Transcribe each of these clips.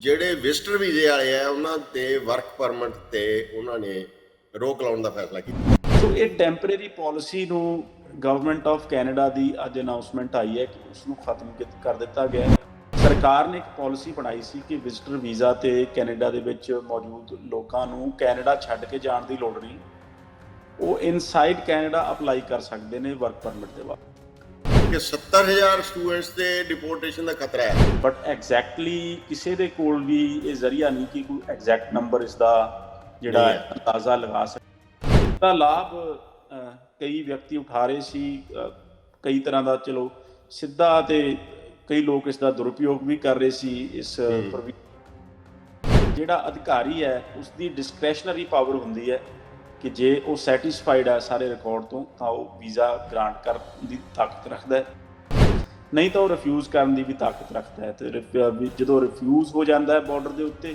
ਜਿਹੜੇ ਵਿਜ਼ਟਰ ਵੀਜ਼ੇ ਵਾਲੇ ਆ, ਉਹਨਾਂ ਤੇ ਵਰਕ ਪਰਮਿਟ ਤੇ ਉਹਨਾਂ ਨੇ ਰੋਕ ਲਾਉਣ ਦਾ ਫੈਸਲਾ ਕੀਤਾ। ਸੋ ਇਹ ਟੈਂਪਰੇਰੀ ਪਾਲਿਸੀ ਨੂੰ ਗਵਰਨਮੈਂਟ ਆਫ ਕੈਨੇਡਾ ਦੀ ਅੱਜ ਅਨਾਉਂਸਮੈਂਟ ਆਈ ਹੈ ਕਿ ਉਸ ਨੂੰ ਖਤਮ ਕਰ ਦਿੱਤਾ ਗਿਆ ਹੈ। ਸਰਕਾਰ ਨੇ ਇੱਕ ਪਾਲਿਸੀ ਬਣਾਈ ਸੀ ਕਿ ਵਿਜ਼ਟਰ ਵੀਜ਼ਾ ਤੇ ਕੈਨੇਡਾ ਦੇ ਵਿੱਚ ਮੌਜੂਦ ਲੋਕਾਂ ਨੂੰ ਕੈਨੇਡਾ ਛੱਡ ਕੇ ਜਾਣ ਦੀ ਲੋੜ ਨਹੀਂ। ਉਹ ਇਨਸਾਈਡ ਕੈਨੇਡਾ ਅਪਲਾਈ ਕਰ ਸਕਦੇ ਨੇ ਵਰਕ ਪਰਮਿਟ ਦੇ ਵਾਸਤੇ। ਕਿ 70000 ਸਟੂਡੈਂਟਸ ਤੇ ਡਿਪੋਰਟੇਸ਼ਨ ਦਾ ਖਤਰਾ ਹੈ। ਬਟ ਐਗਜ਼ੈਕਟਲੀ ਕਿਸੇ ਦੇ ਕੋਲ ਵੀ ਇਹ ਜ਼ਰੀਆ ਨਹੀਂ ਕਿ ਕੋਈ ਐਗਜ਼ੈਕਟ ਨੰਬਰ ਇਸ ਦਾ ਜਿਹੜਾ। ਅੰਦਾਜ਼ਾ ਲਗਾ ਸਕੇ। ਦਾ ਲਾਭ ਕਈ ਵਿਅਕਤੀ ਉਠਾ ਰਹੇ ਸੀ ਕਈ ਤਰ੍ਹਾਂ ਦਾ ਚਲੋ ਸਿੱਧਾ ਤੇ ਕਈ ਲੋਕ ਇਸ ਦਾ ਦੁਰਉਪਯੋਗ ਵੀ ਕਰ ਰਹੇ ਸੀ ਇਸ ਜਿਹੜਾ ਅਧਿਕਾਰੀ ਹੈ ਉਸ ਦੀ ਡਿਸਕ੍ਰੈਸ਼ਨਰੀ ਪਾਵਰ ਹੁੰਦੀ ਹੈ। ਕਿ ਜੇ ਉਹ ਸੈਟੀਸਫਾਈਡ ਹੈ ਸਾਰੇ ਰਿਕਾਰਡ ਤੋਂ ਤਾਂ ਉਹ ਵੀਜ਼ਾ ਗ੍ਰਾਂਟ ਕਰਨ ਦੀ ਤਾਕਤ ਰੱਖਦਾ ਹੈ। ਨਹੀਂ ਤਾਂ ਉਹ ਰਿਫਿਊਜ਼ ਕਰਨ ਦੀ ਵੀ ਤਾਕਤ ਰੱਖਦਾ ਹੈ ਤੇ ਜਦੋਂ ਰਿਫਿਊਜ਼ ਹੋ ਜਾਂਦਾ ਹੈ ਬਾਰਡਰ ਦੇ ਉੱਤੇ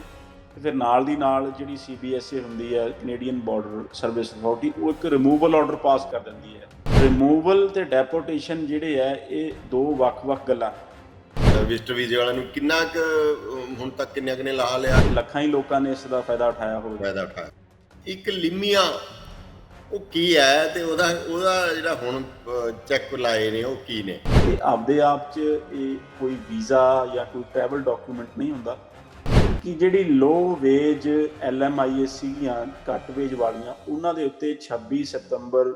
ਤੇ ਫਿਰ ਨਾਲ ਦੀ ਨਾਲ ਜਿਹੜੀ ਸੀਬੀਐਸਏ ਹੁੰਦੀ ਹੈ ਕੈਨੇਡੀਅਨ ਬਾਰਡਰ ਸਰਵਿਸ ਅਥਾਰਟੀ ਉਹ ਇੱਕ ਰਿਮੂਵਲ ਆਰਡਰ ਪਾਸ ਕਰ ਦਿੰਦੀ ਹੈ। ਰਿਮੂਵਲ ਤੇ ਡੈਪੋਰਟੇਸ਼ਨ ਜਿਹੜੇ ਹੈ ਇਹ ਦੋ ਵੱਖ-ਵੱਖ ਗੱਲਾਂ। ਵਿਜ਼ਟਰ ਵੀਜ਼ੇ ਵਾਲਿਆਂ ਨੂੰ ਕਿੰਨਾ ਕੁ ਹੁਣ ਤੱਕ ਕਿੰਨੇ ਕੁ ਨੇ ਲਾ ਲਿਆ? ਲੱਖਾਂ ਹੀ ਲੋਕਾਂ ਨੇ ਇਸ ਦਾ ਫਾਇਦਾ ਉਠਾਇਆ ਹੋਵੇਗਾ ਫਾਇਦਾ ਉਠਾਇਆ। ਇੱਕ ਲਿਮੀਆ ਉਹ ਕੀ ਹੈ ਤੇ ਉਹਦਾ ਉਹਦਾ ਜਿਹੜਾ ਹੁਣ ਚੈੱਕ ਲਾਏ ਨੇ ਉਹ ਕੀ ਨੇ? ਇਹ ਆਪਦੇ ਆਪ 'ਚ ਇਹ ਕੋਈ ਵੀਜ਼ਾ ਜਾਂ ਕੋਈ ਟਰੈਵਲ ਡਾਕੂਮੈਂਟ ਨਹੀਂ ਹੁੰਦਾ। ਕਿ ਜਿਹੜੀ ਲੋ ਵੇਜ ਐਲਐਮਆਈਐਸ ਸੀਗੀਆਂ ਘੱਟ ਵੇਜ ਵਾਲੀਆਂ ਉਹਨਾਂ ਦੇ ਉੱਤੇ 26 ਸਤੰਬਰ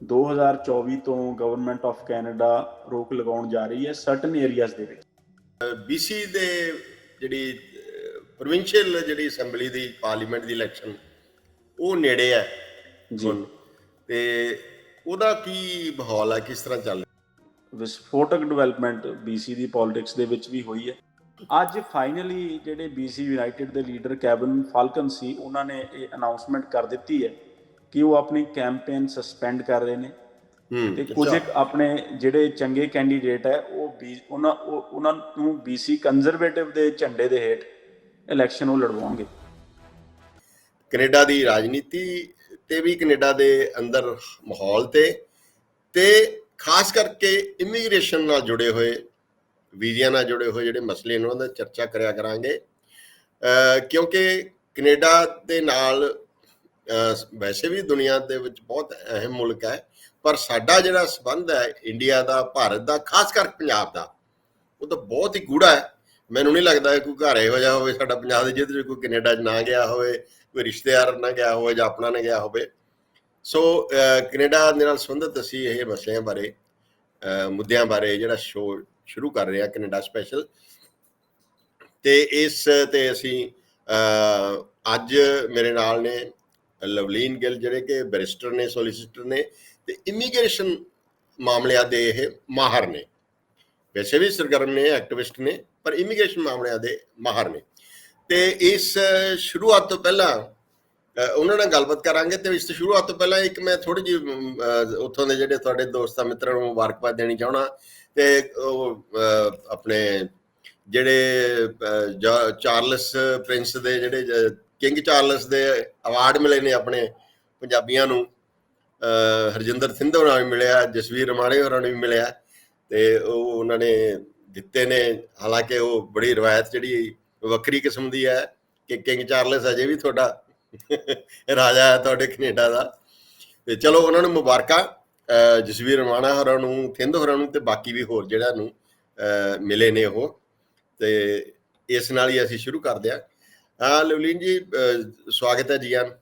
2024 ਤੋਂ ਗਵਰਨਮੈਂਟ ਆਫ ਕੈਨੇਡਾ ਰੋਕ ਲਗਾਉਣ ਜਾ ਰਹੀ ਹੈ ਸਰਟਨ ਏਰੀਆਜ਼ ਦੇ ਵਿੱਚ। ਬੀਸੀ ਦੇ ਜਿਹੜੀ ਪ੍ਰੋਵਿੰਸ਼ੀਅਲ ਜਿਹੜੀ ਅਸੈਂਬਲੀ ਦੀ ਪਾਰਲੀਮੈਂਟ ਦੀ ਇਲੈਕਸ਼ਨ ਉਹ ਨੇੜੇ ਹੈ ਜੀ। ਤੇ ਉਹਦਾ ਕੀ ਮਾਹੌਲ ਹੈ? ਕਿਸ ਤਰ੍ਹਾਂ ਚੱਲ ਵਿਸਫੋਟਕ ਡਿਵੈਲਪਮੈਂਟ BC ਦੀ ਪੋਲਿਟਿਕਸ ਦੇ ਵਿੱਚ ਵੀ ਹੋਈ ਹੈ। ਅੱਜ ਫਾਈਨਲੀ ਜਿਹੜੇ BC ਯੂਨਾਈਟਿਡ ਦੇ ਲੀਡਰ ਕੈਵਨ ਫਾਲਕਨ ਸੀ ਉਹਨਾਂ ਨੇ ਇਹ ਅਨਾਉਂਸਮੈਂਟ ਕਰ ਦਿੱਤੀ ਹੈ ਕਿ ਉਹ ਆਪਣੀ ਕੈਂਪੇਨ ਸਸਪੈਂਡ ਕਰ ਰਹੇ ਨੇ। ਤੇ ਕੁਝ ਆਪਣੇ ਜਿਹੜੇ ਚੰਗੇ ਕੈਂਡੀਡੇਟ ਹੈ ਉਹ ਉਹਨਾਂ ਉਹ- ਉਹਨਾਂ ਨੂੰ BC ਕੰਜ਼ਰਵੇਟਿਵ ਦੇ ਝੰਡੇ ਦੇ ਹੇਠ ਇਲੈਕਸ਼ਨ ਉਹ ਲੜਵਾਉਣਗੇ। ਕੈਨੇਡਾ ਦੀ ਰਾਜਨੀਤੀ ਤੇ ਵੀ ਕੈਨੇਡਾ ਦੇ ਅੰਦਰ ਮਾਹੌਲ ਤੇ ਤੇ ਖਾਸ ਕਰਕੇ ਇਮੀਗ੍ਰੇਸ਼ਨ ਨਾਲ ਜੁੜੇ ਹੋਏ, ਵੀਜ਼ਿਆਂ ਨਾਲ ਜੁੜੇ ਹੋਏ ਜਿਹੜੇ ਮਸਲੇ ਨੇ, ਉਹਨਾਂ ਦਾ ਚਰਚਾ ਕਰਿਆ ਕਰਾਂਗੇ। ਕਿਉਂਕਿ ਕੈਨੇਡਾ ਦੇ ਨਾਲ ਵੈਸੇ ਵੀ ਦੁਨੀਆ ਦੇ ਵਿੱਚ ਬਹੁਤ ਅਹਿਮ ਮੁਲਕ ਹੈ, ਪਰ ਸਾਡਾ ਜਿਹੜਾ ਸਬੰਧ ਹੈ ਇੰਡੀਆ ਦਾ, ਭਾਰਤ ਦਾ, ਖਾਸ ਕਰਕੇ ਪੰਜਾਬ ਦਾ, ਉਹ ਤਾਂ ਬਹੁਤ ਹੀ ਗੂੜਾ ਹੈ। ਮੈਨੂੰ ਨਹੀਂ ਲੱਗਦਾ ਕੋਈ ਘਰ ਇਹੋ ਜਿਹਾ ਹੋਵੇ ਸਾਡਾ ਪੰਜਾਬ ਦੇ ਜਿਹਦੇ ਵਿੱਚ ਕੋਈ ਕੈਨੇਡਾ 'ਚ ਨਾ ਗਿਆ ਹੋਵੇ ਕੋਈ ਰਿਸ਼ਤੇਦਾਰ ਨਾਲ ਗਿਆ ਹੋਵੇ ਜਾਂ ਆਪਣਾ ਨਾਲ ਗਿਆ ਹੋਵੇ। ਸੋ ਅਹ, ਕੈਨੇਡਾ ਦੇ ਨਾਲ ਸੰਬੰਧਿਤ ਅਸੀਂ ਇਹ ਮਸਲਿਆਂ ਬਾਰੇ ਮੁੱਦਿਆਂ ਬਾਰੇ ਜਿਹੜਾ ਸ਼ੋਅ ਸ਼ੁਰੂ ਕਰ ਰਹੇ ਹਾਂ ਕੈਨੇਡਾ ਸਪੈਸ਼ਲ ਤੇ ਇਸ ਤੇ ਅਸੀਂ ਅੱਜ ਮੇਰੇ ਨਾਲ ਨੇ ਲਵਲੀਨ ਗਿੱਲ ਜਿਹੜੇ ਕਿ ਬੈਰਿਸਟਰ ਨੇ ਸੋਲਿਸਿਟਰ ਨੇ ਤੇ ਇਮੀਗ੍ਰੇਸ਼ਨ ਮਾਮਲਿਆਂ ਦੇ ਇਹ ਮਾਹਰ ਨੇ। ਵੈਸੇ ਵੀ ਸਰਗਰਮ ਨੇ ਐਕਟਿਵਿਸਟ ਨੇ ਪਰ ਇਮੀਗ੍ਰੇਸ਼ਨ ਮਾਮਲਿਆਂ ਦੇ ਮਾਹਰ ਨੇ। ਤੇ ਇਸ ਸ਼ੁਰੂਆਤ ਤੋਂ ਪਹਿਲਾਂ ਉਹਨਾਂ ਨਾਲ ਗੱਲਬਾਤ ਕਰਾਂਗੇ ਤੇ ਇਸ ਸ਼ੁਰੂਆਤ ਤੋਂ ਪਹਿਲਾਂ ਇੱਕ ਮੈਂ ਥੋੜੀ ਜਿਹੀ ਉੱਥੋਂ ਦੇ ਜਿਹੜੇ ਤੁਹਾਡੇ ਦੋਸਤਾਂ ਮਿੱਤਰਾਂ ਨੂੰ ਮੁਬਾਰਕਬਾਦ ਦੇਣੀ ਚਾਹਣਾ ਤੇ ਉਹ ਆਪਣੇ ਜਿਹੜੇ ਅ, ਚਾਰਲਸ ਪ੍ਰਿੰਸ ਦੇ ਜਿਹੜੇ ਕਿੰਗ ਚਾਰਲਸ ਦੇ ਅਵਾਰਡ ਮਿਲੇ ਨੇ ਆਪਣੇ ਪੰਜਾਬੀਆਂ ਨੂੰ। ਹਰਜਿੰਦਰ ਸਿੰਘ ਹੋਰਾਂ ਨੂੰ ਮਿਲਿਆ ਜਸਵੀਰ ਰਮਾਣੇ ਹੋਰਾਂ ਨੂੰ ਵੀ ਮਿਲਿਆ। ਤੇ ਉਹ ਉਹਨਾਂ ਨੇ ਦਿੱਤੇ ਨੇ ਹਾਲਾਂਕਿ ਉਹ ਬੜੀ ਰਵਾਇਤ ਜਿਹੜੀ ਵੱਖਰੀ ਕਿਸਮ ਦੀ ਹੈ ਕਿ ਕਿੰਗ ਚਾਰਲਸ ਅਜੇ ਵੀ ਤੁਹਾਡਾ ਰਾਜਾ ਹੈ ਤੁਹਾਡੇ ਕੈਨੇਡਾ ਦਾ। ਤੇ ਚਲੋ ਉਹਨਾਂ ਨੂੰ ਮੁਬਾਰਕਾਂ ਜਸਵੀਰ ਰਮਾਣਾ ਹੋਰਾਂ ਨੂੰ ਥਿੰਦ ਹੋਰਾਂ ਨੂੰ ਤੇ ਬਾਕੀ ਵੀ ਹੋਰ ਜਿਹੜਾ ਨੂੰ ਮਿਲੇ ਨੇ ਉਹ। ਤੇ ਇਸ ਨਾਲ ਹੀ ਅਸੀਂ ਸ਼ੁਰੂ ਕਰਦੇ ਹਾਂ। ਹਾਂ ਲਵਲੀਨ ਜੀ ਸਵਾਗਤ ਹੈ ਜੀ ਆਨ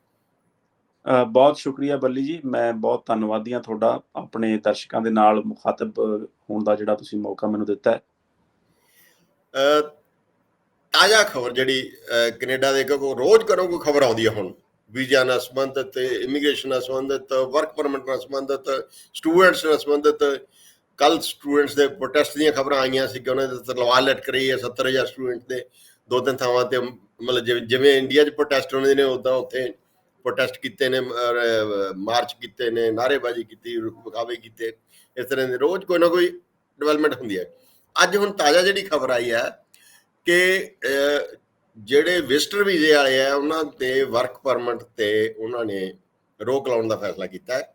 ਬਹੁਤ ਸ਼ੁਕਰੀਆ ਬੱਲੀ ਜੀ। ਮੈਂ ਬਹੁਤ ਧੰਨਵਾਦੀ ਹਾਂ ਤੁਹਾਡਾ ਆਪਣੇ ਦਰਸ਼ਕਾਂ ਦੇ ਨਾਲ ਮੁਖਾਤਬ ਹੋਣ ਦਾ ਜਿਹੜਾ ਤੁਸੀਂ ਮੌਕਾ ਮੈਨੂੰ ਦਿੱਤਾ ਹੈ। ਤਾਜ਼ਾ ਖਬਰ ਜਿਹੜੀ, ਅਹ, ਕੈਨੇਡਾ ਦੇ ਕਿਉਂਕਿ ਰੋਜ਼ ਕਰੋ ਕੋਈ ਖਬਰ ਆਉਂਦੀ ਹੈ ਹੁਣ। ਵੀਜ਼ਾ ਨਾਲ ਸੰਬੰਧਿਤ, ਇਮੀਗ੍ਰੇਸ਼ਨ ਨਾਲ ਸੰਬੰਧਿਤ ਵਰਕ ਪਰਮਿਟ ਨਾਲ ਸੰਬੰਧਿਤ ਸਟੂਡੈਂਟਸ ਨਾਲ ਸੰਬੰਧਿਤ। ਕੱਲ ਸਟੂਡੈਂਟਸ ਦੇ ਪ੍ਰੋਟੈਸਟ ਦੀਆਂ ਖਬਰਾਂ ਆਈਆਂ ਸੀ ਕਿ ਉਹਨਾਂ ਦੇ ਤਲਵਾਰ ਲਟਕ ਰਹੀ ਹੈ 70000 ਸਟੂਡੈਂਟ ਦੇ। ਦੋ ਤਿੰਨ ਥਾਵਾਂ ਤੇ, ਮਤਲਬ ਜਿਵੇਂ- ਜਿਵੇਂ ਇੰਡੀਆ 'ਚ ਪ੍ਰੋਟੈਸਟ ਹੁੰਦੇ ਨੇ ਉਦਾਂ ਉੱਥੇ ਪ੍ਰੋਟੈਸਟ ਕੀਤੇ ਨੇ ਮਾਰਚ ਕੀਤੇ ਨੇ, ਨਾਅਰੇਬਾਜ਼ੀ ਕੀਤੀ ਵਿਖਾਵੇ ਕੀਤੇ। ਇਸ ਤਰ੍ਹਾਂ ਦੇ ਰੋਜ਼ ਕੋਈ ਨਾ ਕੋਈ ਡਿਵੈਲਪਮੈਂਟ ਹੁੰਦੀ ਹੈ ਅੱਜ ਹੁਣ ਤਾਜ਼ਾ ਜਿਹੜੀ ਖਬਰ ਆਈ ਹੈ ਕਿ ਜਿਹੜੇ ਵਿਜ਼ਟਰ ਵੀਜ਼ੇ ਵਾਲੇ ਆ ਉਹਨਾਂ ਤੇ ਵਰਕ ਪਰਮਿਟ ਤੇ ਉਹਨਾਂ ਨੇ ਰੋਕ ਲਾਉਣ ਦਾ ਫੈਸਲਾ ਕੀਤਾ ਹੈ।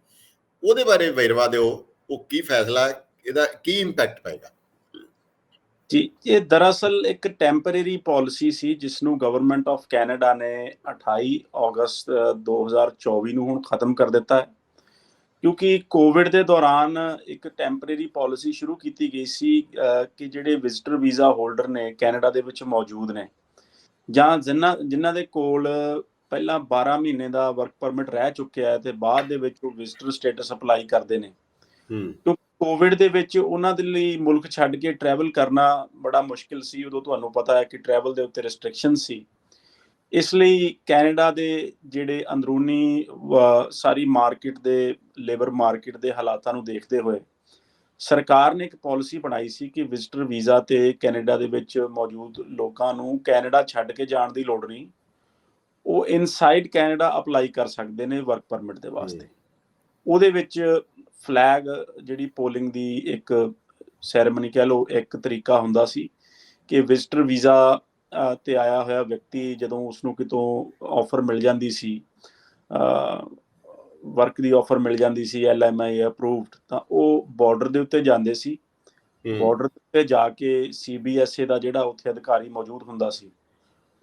ਉਹਦੇ ਬਾਰੇ ਵੇਰਵਾ ਦਿਓ ਉਹ ਕੀ ਫੈਸਲਾ ਇਹਦਾ ਕੀ ਇੰਪੈਕਟ ਪਏਗਾ? ਜੀ ਇਹ ਦਰਅਸਲ ਇੱਕ ਟੈਂਪਰੇਰੀ ਪਾਲਿਸੀ ਸੀ ਜਿਸ ਨੂੰ ਗਵਰਨਮੈਂਟ ਆਫ ਕੈਨੇਡਾ ਨੇ 28 ਅਗਸਤ ਅ, 2024 ਨੂੰ ਹੁਣ ਖਤਮ ਕਰ ਦਿੱਤਾ ਹੈ। ਕਿਉਂਕਿ ਕੋਵਿਡ ਦੇ ਦੌਰਾਨ ਇੱਕ ਟੈਂਪਰੇਰੀ ਪਾਲਿਸੀ ਸ਼ੁਰੂ ਕੀਤੀ ਗਈ ਸੀ ਕਿ ਜਿਹੜੇ ਵਿਜ਼ਟਰ ਵੀਜ਼ਾ ਹੋਲਡਰ ਨੇ ਕੈਨੇਡਾ ਦੇ ਵਿੱਚ ਮੌਜੂਦ ਨੇ ਜਾਂ ਜਿਨ੍ਹਾਂ ਜਿਨ੍ਹਾਂ ਦੇ ਕੋਲ ਪਹਿਲਾਂ 12 ਮਹੀਨੇ ਦਾ ਵਰਕ ਪਰਮਿਟ ਰਹਿ ਚੁੱਕਿਆ ਹੈ ਤੇ ਬਾਅਦ ਦੇ ਵਿੱਚ ਉਹ ਵਿਜ਼ਟਰ ਸਟੇਟਸ ਅਪਲਾਈ ਕਰਦੇ ਨੇ। ਹੂੰ। ਕੋਵਿਡ ਦੇ ਵਿੱਚ ਉਹਨਾਂ ਦੇ ਲਈ ਮੁਲਕ ਛੱਡ ਕੇ ਟਰੈਵਲ ਕਰਨਾ ਬੜਾ ਮੁਸ਼ਕਿਲ ਸੀ ਉਦੋਂ ਤੁਹਾਨੂੰ ਪਤਾ ਹੈ ਕਿ ਟਰੈਵਲ ਦੇ ਉੱਤੇ ਰੈਸਟ੍ਰਿਕਸ਼ਨ ਸੀ। ਇਸ ਲਈ ਕੈਨੇਡਾ ਦੇ ਜਿਹੜੇ ਅੰਦਰੂਨੀ ਸਾਰੀ ਮਾਰਕੀਟ ਦੇ ਲੇਬਰ ਮਾਰਕੀਟ ਦੇ ਹਾਲਾਤਾਂ ਨੂੰ ਦੇਖਦੇ ਹੋਏ ਸਰਕਾਰ ਨੇ ਇੱਕ ਪਾਲਿਸੀ ਬਣਾਈ ਸੀ ਕਿ ਵਿਜ਼ਟਰ ਵੀਜ਼ਾ ਤੇ ਕੈਨੇਡਾ ਦੇ ਵਿੱਚ ਮੌਜੂਦ ਲੋਕਾਂ ਨੂੰ ਕੈਨੇਡਾ ਛੱਡ ਕੇ ਜਾਣ ਦੀ ਲੋੜ ਨਹੀਂ। ਉਹ ਇਨਸਾਈਡ ਕੈਨੇਡਾ ਅਪਲਾਈ ਕਰ ਸਕਦੇ ਨੇ ਵਰਕ ਪਰਮਿਟ ਦੇ ਵਾਸਤੇ। ਉਹਦੇ ਵਿੱਚ ਫਲੈਗ ਜਿਹੜੀ ਪੋਲਿੰਗ ਦੀ ਇੱਕ ਸੈਰੇਮਨੀ ਕਹਿ ਲਓ ਇੱਕ ਤਰੀਕਾ ਹੁੰਦਾ ਸੀ ਕਿ ਵਿਜ਼ਟਰ ਵੀਜ਼ਾ ਤੇ ਆਇਆ ਹੋਇਆ ਵਿਅਕਤੀ ਜਦੋਂ ਉਸ ਨੂੰ ਕਿਤੋਂ ਆਫਰ ਮਿਲ ਜਾਂਦੀ ਸੀ ਵਰਕ ਦੀ ਆਫਰ ਮਿਲ ਜਾਂਦੀ ਸੀ ਐਲਐਮਆਈ ਅਪਰੂਵਡ ਤਾਂ ਉਹ ਬਾਰਡਰ ਦੇ ਉੱਤੇ ਜਾਂਦੇ ਸੀ। ਬਾਰਡਰ ਤੇ ਜਾ ਕੇ ਸੀਬੀਐਸਏ ਦਾ ਜਿਹੜਾ ਉੱਥੇ ਅਧਿਕਾਰੀ ਮੌਜੂਦ ਹੁੰਦਾ ਸੀ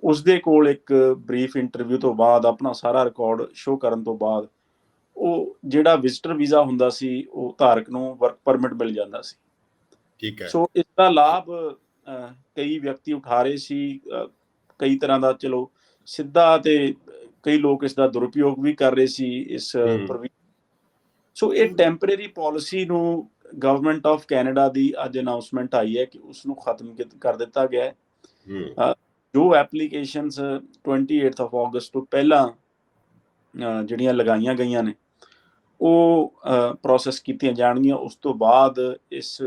ਉਸ ਦੇ ਕੋਲ ਇੱਕ ਬਰੀਫ ਇੰਟਰਵਿਊ ਤੋਂ ਬਾਅਦ ਆਪਣਾ ਸਾਰਾ ਰਿਕਾਰਡ ਸ਼ੋਅ ਕਰਨ ਤੋਂ ਬਾਅਦ ਉਹ ਜਿਹੜਾ ਵਿਜ਼ਟਰ ਵੀਜ਼ਾ ਹੁੰਦਾ ਸੀ ਉਹ ਧਾਰਕ ਨੂੰ ਵਰਕ ਪਰਮਿਟ ਮਿਲ ਜਾਂਦਾ ਸੀ। ਠੀਕ ਹੈ। ਸੋ ਇਸ ਦਾ ਲਾਭ ਕਈ ਵਿਅਕਤੀ ਉਠਾ ਰਹੇ ਸੀ ਕਈ ਤਰ੍ਹਾਂ ਦਾ ਚਲੋ ਸਿੱਧਾ ਤੇ ਕਈ ਲੋਕ ਇਸ ਦਾ ਦੁਰਉਪਯੋਗ ਵੀ ਕਰ ਰਹੇ ਸੀ ਇਸ ਸੋ ਇਹ ਟੈਂਪਰੇਰੀ ਪਾਲਿਸੀ ਨੂੰ ਗਵਰਨਮੈਂਟ ਆਫ ਕੈਨੇਡਾ ਦੀ ਅੱਜ ਅਨਾਉਂਸਮੈਂਟ ਆਈ ਹੈ ਕਿ ਉਸ ਨੂੰ ਖਤਮ ਕਰ ਦਿੱਤਾ ਗਿਆ ਹੈ। ਜੋ ਐਪਲੀਕੇਸ਼ਨਸ 28th ਆਫ ਅਗਸਤ ਤੋਂ ਪਹਿਲਾਂ ਜਿਹੜੀਆਂ ਲਗਾਈਆਂ ਗਈਆਂ ਨੇ ਉਹ ਪ੍ਰੋਸੈਸ ਕੀਤੀਆਂ ਜਾਣਗੀਆਂ। ਉਸ ਤੋਂ ਬਾਅਦ ਇਸ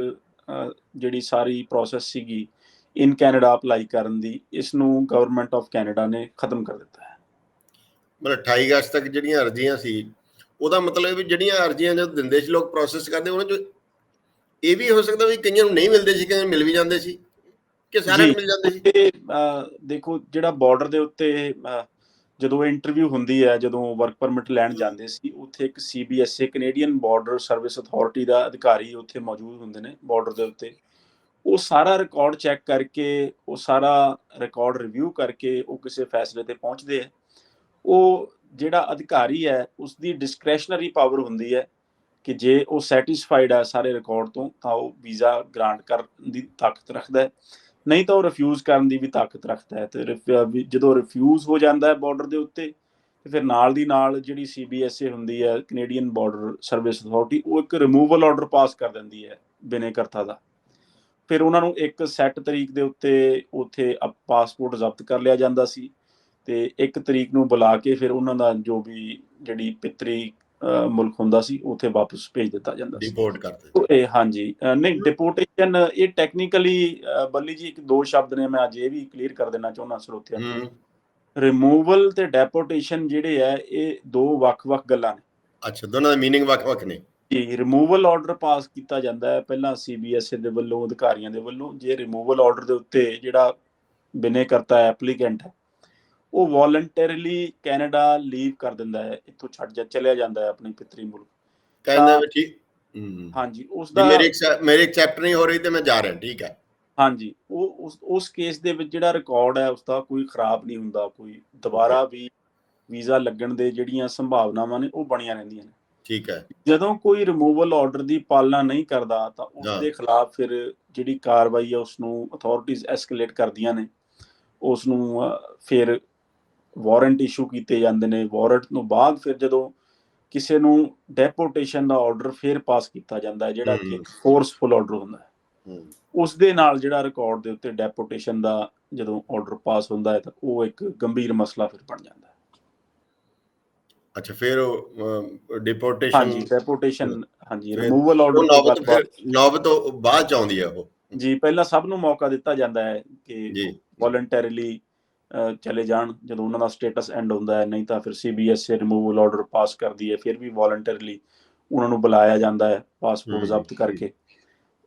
ਜਿਹੜੀ ਸਾਰੀ ਪ੍ਰੋਸੈਸ ਸੀਗੀ ਇਨ ਕੈਨੇਡਾ ਅਪਲਾਈ ਕਰਨ ਦੀ ਇਸ ਨੂੰ ਗਵਰਨਮੈਂਟ ਆਫ ਕੈਨੇਡਾ ਨੇ ਖਤਮ ਕਰ ਦਿੱਤਾ ਹੈ। ਮਤਲਬ 28 ਅਗਸਤ ਤੱਕ ਜਿਹੜੀਆਂ ਅਰਜ਼ੀਆਂ ਸੀ ਉਹਦਾ ਮਤਲਬ ਇਹ ਵੀ ਜਿਹੜੀਆਂ ਅਰਜ਼ੀਆਂ ਜਦੋਂ ਦਿੰਦੇ ਸੀ ਲੋਕ ਪ੍ਰੋਸੈਸ ਕਰਦੇ ਉਹਨਾਂ ਚ ਇਹ ਵੀ ਹੋ ਸਕਦਾ ਵੀ ਕਈਆਂ ਨੂੰ ਨਹੀਂ ਮਿਲਦੇ ਸੀ ਕਈਆਂ ਮਿਲ ਵੀ ਜਾਂਦੇ ਸੀ ਕਿ ਸਾਰਿਆਂ ਨੂੰ। ਮਿਲ ਜਾਂਦੇ ਸੀ। ਦੇਖੋ ਜਿਹੜਾ ਬਾਰਡਰ ਦੇ ਉੱਤੇ ਜਦੋਂ ਇੰਟਰਵਿਊ ਹੁੰਦੀ ਹੈ ਜਦੋਂ ਵਰਕ ਪਰਮਿਟ ਲੈਣ ਜਾਂਦੇ ਸੀ ਉੱਥੇ ਇੱਕ CBSA Canadian border service authority ਦਾ ਅਧਿਕਾਰੀ ਉੱਥੇ ਮੌਜੂਦ ਹੁੰਦੇ ਨੇ ਬਾਰਡਰ ਦੇ ਉੱਤੇ। ਉਹ ਸਾਰਾ ਰਿਕਾਰਡ ਚੈੱਕ ਕਰਕੇ, ਉਹ ਸਾਰਾ ਰਿਕਾਰਡ ਰਿਵਿਊ ਕਰਕੇ ਉਹ ਕਿਸੇ ਫੈਸਲੇ ਤੇ ਪਹੁੰਚਦੇ ਆ। ਉਹ ਜਿਹੜਾ ਅਧਿਕਾਰੀ ਹੈ ਉਸ ਦੀ ਡਿਸਕ੍ਰੈਸ਼ਨਰੀ ਪਾਵਰ ਹੁੰਦੀ ਹੈ ਕਿ ਜੇ ਉਹ ਸੈਟੀਸਫਾਈਡ ਹੈ ਸਾਰੇ ਰਿਕਾਰਡ ਤੋਂ, ਤਾਂ ਉਹ ਵੀਜ਼ਾ ਗ੍ਰਾਂਟ ਕਰਨ ਦੀ ਤਾਕਤ ਰੱਖਦਾ ਹੈ। ਨਹੀਂ ਤਾਂ ਉਹ ਰਿਫਿਊਜ਼ ਕਰਨ ਦੀ ਵੀ ਤਾਕਤ ਰੱਖਦਾ ਹੈ ਤੇ ਜਦੋਂ ਰਿਫਿਊਜ਼ ਹੋ ਜਾਂਦਾ ਹੈ ਬਾਰਡਰ ਦੇ ਉੱਤੇ, ਤੇ ਫਿਰ ਨਾਲ ਦੀ ਨਾਲ ਜਿਹੜੀ ਸੀਬੀਐਸਏ ਹੁੰਦੀ ਹੈ ਕੈਨੇਡੀਅਨ ਬਾਰਡਰ ਸਰਵਿਸ ਅਥਾਰਟੀ ਉਹ ਇੱਕ ਰਿਮੂਵਲ ਆਰਡਰ ਪਾਸ ਕਰ ਦਿੰਦੀ ਹੈ ਬਿਨੇਕਰਤਾ ਦਾ। ਫਿਰ ਉਹਨਾਂ ਨੂੰ ਇੱਕ ਸੈੱਟ ਤਰੀਕ ਦੇ ਉੱਤੇ ਉੱਥੇ ਪਾਸਪੋਰਟ ਜ਼ਬਤ ਕਰ ਲਿਆ ਜਾਂਦਾ ਸੀ ਤੇ ਇੱਕ ਤਰੀਕ ਨੂੰ ਬੁਲਾ ਕੇ ਫਿਰ ਉਹਨਾਂ ਦਾ ਜੋ ਵੀ ਜਿਹੜੀ ਪਿਤਰੀ ਅਹ, ਮੁਲਕ ਹੁੰਦਾ ਸੀ ਉੱਥੇ ਵਾਪਸ ਭੇਜ ਦਿੱਤਾ ਜਾਂਦਾ ਸੀ ਰਿਪੋਰਟ ਕਰਦੇ ਤੋ ਇਹ ਹਾਂਜੀ ਅ, ਨਹੀਂ ਡਿਪੋਰਟੇਸ਼ਨ ਇਹ ਟੈਕਨੀਕਲੀ ਬੱਲੀ ਜੀ ਇੱਕ ਦੋ ਸ਼ਬਦ ਨੇ ਮੈਂ ਅੱਜ ਇਹ ਵੀ ਕਲੀਅਰ ਕਰ ਦੇਣਾ ਚਾਹੁੰਦਾ ਸਰੋਤਿਆਂ ਨੂੰ ਹੂੰ ਰਿਮੂਵਲ ਤੇ ਡੈਪੋਰਟੇਸ਼ਨ ਜਿਹੜੇ ਆ ਇਹ ਦੋ ਵੱਖ-ਵੱਖ ਗੱਲਾਂ ਨੇ ਅੱਛਾ ਦੋਨਾਂ ਦਾ मीनिंग ਵੱਖ-ਵੱਖ ਨੇ ਜੀ ਰਿਮੂਵਲ ਆਰਡਰ ਪਾਸ ਕੀਤਾ ਜਾਂਦਾ ਹੈ। ਪਹਿਲਾਂ ਸੀਬੀਐਸਏ ਦੇ ਵੱਲੋਂ ਅਧਿਕਾਰੀਆਂ ਦੇ ਵੱਲੋਂ ਜੇ ਰਿਮੂਵਲ ਆਰਡਰ ਦੇ ਉੱਤੇ ਜਿਹੜਾ ਬਿਨੇ ਕਰਤਾ ਐਪਲੀਕੈਂਟ ਹੈ ਉਹ ਵੋਲੰਟਰੀਲੀ ਕੈਨੇਡਾ ਲੀਵ ਕਰ ਦਿੰਦਾ ਹੈ। ਇੱਥੋਂ ਛੱਡ ਜਾ ਚਲਿਆ ਜਾਂਦਾ ਹੈ ਆਪਣੀ ਪਿਤਰੀ ਮੁਲਕ। ਕਹਿੰਦਾ ਵੀ ਠੀਕ ਹਾਂਜੀ ਉਸ ਦਾ ਮੇਰੇ ਮੇਰੇ ਐਕਸੈਪਟ ਨਹੀਂ ਹੋ ਰਹੀ ਤੇ ਮੈਂ ਜਾ ਰਿਹਾ ਠੀਕ ਹੈ। ਹਾਂਜੀ ਉਹ ਉਸ ਉਸ ਕੇਸ ਦੇ ਵਿੱਚ ਜਿਹੜਾ ਰਿਕਾਰਡ ਹੈ ਉਸ ਦਾ ਕੋਈ ਖਰਾਬ ਨਹੀਂ ਹੁੰਦਾ। ਕੋਈ ਦੁਬਾਰਾ ਵੀ ਵੀਜ਼ਾ ਲੱਗਣ ਦੇ ਜਿਹੜੀਆਂ ਸੰਭਾਵਨਾਵਾਂ ਨੇ ਉਹ ਬਣੀਆਂ ਰਹਿੰਦੀਆਂ ਨੇ। ਠੀਕ ਹੈ। ਜਦੋਂ ਕੋਈ ਰਿਮੂਵਲ ਆਰਡਰ ਦੀ ਪਾਲਣਾ ਨਹੀਂ ਕਰਦਾ ਤਾਂ ਉਸ। ਦੇ ਖਿਲਾਫ ਫਿਰ ਜਿਹੜੀ ਕਾਰਵਾਈ ਹੈ ਉਸ ਨੂੰ ਅਥਾਰਟੀਆਂ ਐਸਕੇਲੇਟ ਕਰਦੀਆਂ ਨੇ। ਉਸ ਨੂੰ ਫਿਰ ਵਾਰੰਟ ਇਸ਼ੂ ਕੀਤੇ ਜਾਂਦੇ ਨੇ। ਵਾਰੰਟ ਤੋਂ ਬਾਅਦ ਫਿਰ ਜਦੋਂ ਕਿਸੇ ਨੂੰ ਡੈਪੋਰਟੇਸ਼ਨ ਦਾ ਆਰਡਰ ਫਿਰ ਪਾਸ ਕੀਤਾ ਜਾਂਦਾ ਹੈ ਜਿਹੜਾ ਕਿ ਫੋਰਸਫੁਲ ਆਰਡਰ ਹੁੰਦਾ ਹੈ। ਹੂੰ। ਉਸ ਦੇ ਨਾਲ ਜਿਹੜਾ ਰਿਕਾਰਡ ਦੇ ਉੱਤੇ ਡੈਪੋਟੇਸ਼ਨ ਦਾ ਜਦੋਂ ਆਰਡਰ ਪਾਸ ਹੁੰਦਾ ਹੈ ਤਾਂ ਉਹ ਇੱਕ ਗੰਭੀਰ ਮਸਲਾ ਫਿਰ ਬਣ ਜਾਂਦਾ ਹੈ। ਅੱਛਾ ਫਿਰ ਉਹ ਡਿਪੋਰਟੇਸ਼ਨ ਹਾਂਜੀ ਡੈਪੋਟੇਸ਼ਨ ਹਾਂਜੀ ਰਿਮੂਵਲ ਆਰਡਰ ਨੌਬਤ ਤੋਂ ਬਾਅਦ ਚ ਆਉਂਦੀ ਹੈ ਉਹ। ਜੀ ਪਹਿਲਾਂ ਸਭ ਨੂੰ ਮੌਕਾ ਦਿੱਤਾ ਜਾਂਦਾ ਹੈ ਕਿ ਵੋਲੰਟਰੀਲੀ ਚਲੇ ਜਾਣ ਜਦੋਂ ਉਹਨਾਂ ਦਾ ਸਟੇਟਸ ਐਂਡ ਹੁੰਦਾ ਹੈ ਨਹੀਂ ਤਾਂ ਫਿਰ ਸੀਬੀਐਸਏ ਰਿਮੂਵਲ ਆਰਡਰ ਪਾਸ ਕਰਦੀ ਹੈ ਫਿਰ ਵੀ ਵੋਲੰਟਰੀਲੀ ਉਹਨਾਂ ਨੂੰ ਬੁਲਾਇਆ ਜਾਂਦਾ ਹੈ ਪਾਸਪੋਰਟ ਜ਼ਬਤ ਕਰਕੇ।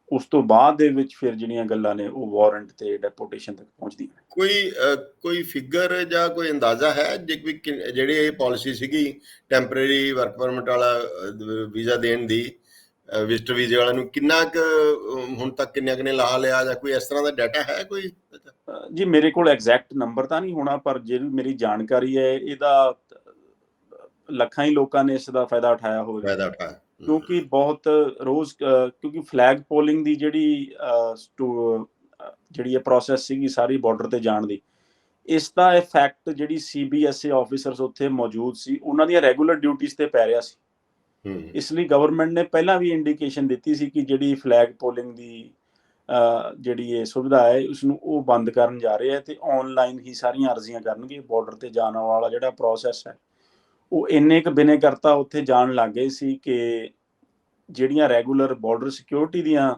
ਉਸ ਤੋਂ ਬਾਅਦ ਦੇ ਵਿੱਚ ਫਿਰ ਜਿਹੜੀਆਂ ਗੱਲਾਂ ਨੇ ਉਹ ਵਾਰੰਟ ਤੇ ਡੈਪੋਟੇਸ਼ਨ ਤੱਕ ਪਹੁੰਚਦੀਆਂ ਨੇ। ਕੋਈ ਕੋਈ ਫਿਗਰ ਜਾਂ ਕੋਈ ਅੰਦਾਜ਼ਾ ਹੈ ਜਿਹੜੀ ਇਹ ਪਾਲਿਸੀ ਸੀਗੀ ਟੈਂਪਰੇਰੀ ਵਰਕ ਪਰਮਿਟ ਵਾਲਾ ਵੀਜ਼ਾ ਦੇਣ ਦੀ ਵਿਜ਼ਟਰ ਵੀਜ਼ੇ ਵਾਲਿਆਂ ਨੂੰ ਕਿੰਨਾ ਕੁ ਹੁਣ ਤੱਕ ਕਿੰਨੇ ਕੁ ਨੇ ਲਾ ਲਿਆ ਜਾਂ ਕੋਈ ਇਸ ਤਰ੍ਹਾਂ ਦਾ ਡਾਟਾ ਹੈ ਕੋਈ? ਜੀ ਮੇਰੇ ਕੋਲ ਐਗਜ਼ੈਕਟ ਨੰਬਰ ਤਾਂ ਨਹੀਂ ਹੋਣਾ ਪਰ ਜਿਹੜੀ ਮੇਰੀ ਜਾਣਕਾਰੀ ਹੈ ਇਹਦਾ ਲੱਖਾਂ ਹੀ ਲੋਕਾਂ ਨੇ ਇਸ ਦਾ ਫਾਇਦਾ ਉਠਾਇਆ ਹੋਵੇਗਾ ਫਾਇਦਾ ਉਠਾਇਆ। ਕਿਉਂਕਿ ਬਹੁਤ ਰੋਜ਼ ਕਿਉਂਕਿ ਫਲੈਗ ਪੋਲਿੰਗ ਦੀ ਜਿਹੜੀ ਜਿਹੜੀ ਇਹ ਪ੍ਰੋਸੈਸ ਸੀਗੀ ਸਾਰੀ ਬਾਰਡਰ ਤੇ ਜਾਣ ਦੀ ਇਸ ਦਾ ਇਫੈਕਟ ਜਿਹੜੀ ਸੀਬੀਐਸਏ ਆਫੀਸਰਸ ਉੱਥੇ ਮੌਜੂਦ ਸੀ ਉਹਨਾਂ ਦੀਆਂ ਰੈਗੂਲਰ ਡਿਊਟੀਆਂ ਤੇ ਪੈ ਰਿਹਾ ਸੀ। ਹੂੰ। ਇਸ ਲਈ ਗਵਰਨਮੈਂਟ ਨੇ ਪਹਿਲਾਂ ਵੀ ਇੰਡੀਕੇਸ਼ਨ ਦਿੱਤੀ ਸੀ ਕਿ ਜਿਹੜੀ ਫਲੈਗ ਪੋਲਿੰਗ ਦੀ ਜਿਹੜੀ ਇਹ ਸੁਵਿਧਾ ਹੈ ਉਸ ਨੂੰ ਉਹ ਬੰਦ ਕਰਨ ਜਾ ਰਹੇ ਹੈ ਤੇ ਆਨਲਾਈਨ ਹੀ ਸਾਰੀਆਂ ਅਰਜ਼ੀਆਂ ਕਰਨਗੇ ਬਾਰਡਰ ਤੇ ਜਾਣ ਵਾਲਾ ਜਿਹੜਾ ਪ੍ਰੋਸੈਸ ਹੈ। ਉਹ ਇੰਨੇ ਕੁ ਬਿਨੇ ਕਰਤਾ ਉੱਥੇ ਜਾਣ ਲੱਗ ਗਏ ਸੀ ਕਿ ਜਿਹੜੀਆਂ ਰੈਗੂਲਰ ਬਾਰਡਰ ਸਿਕਿਉਰਿਟੀ ਦੀਆਂ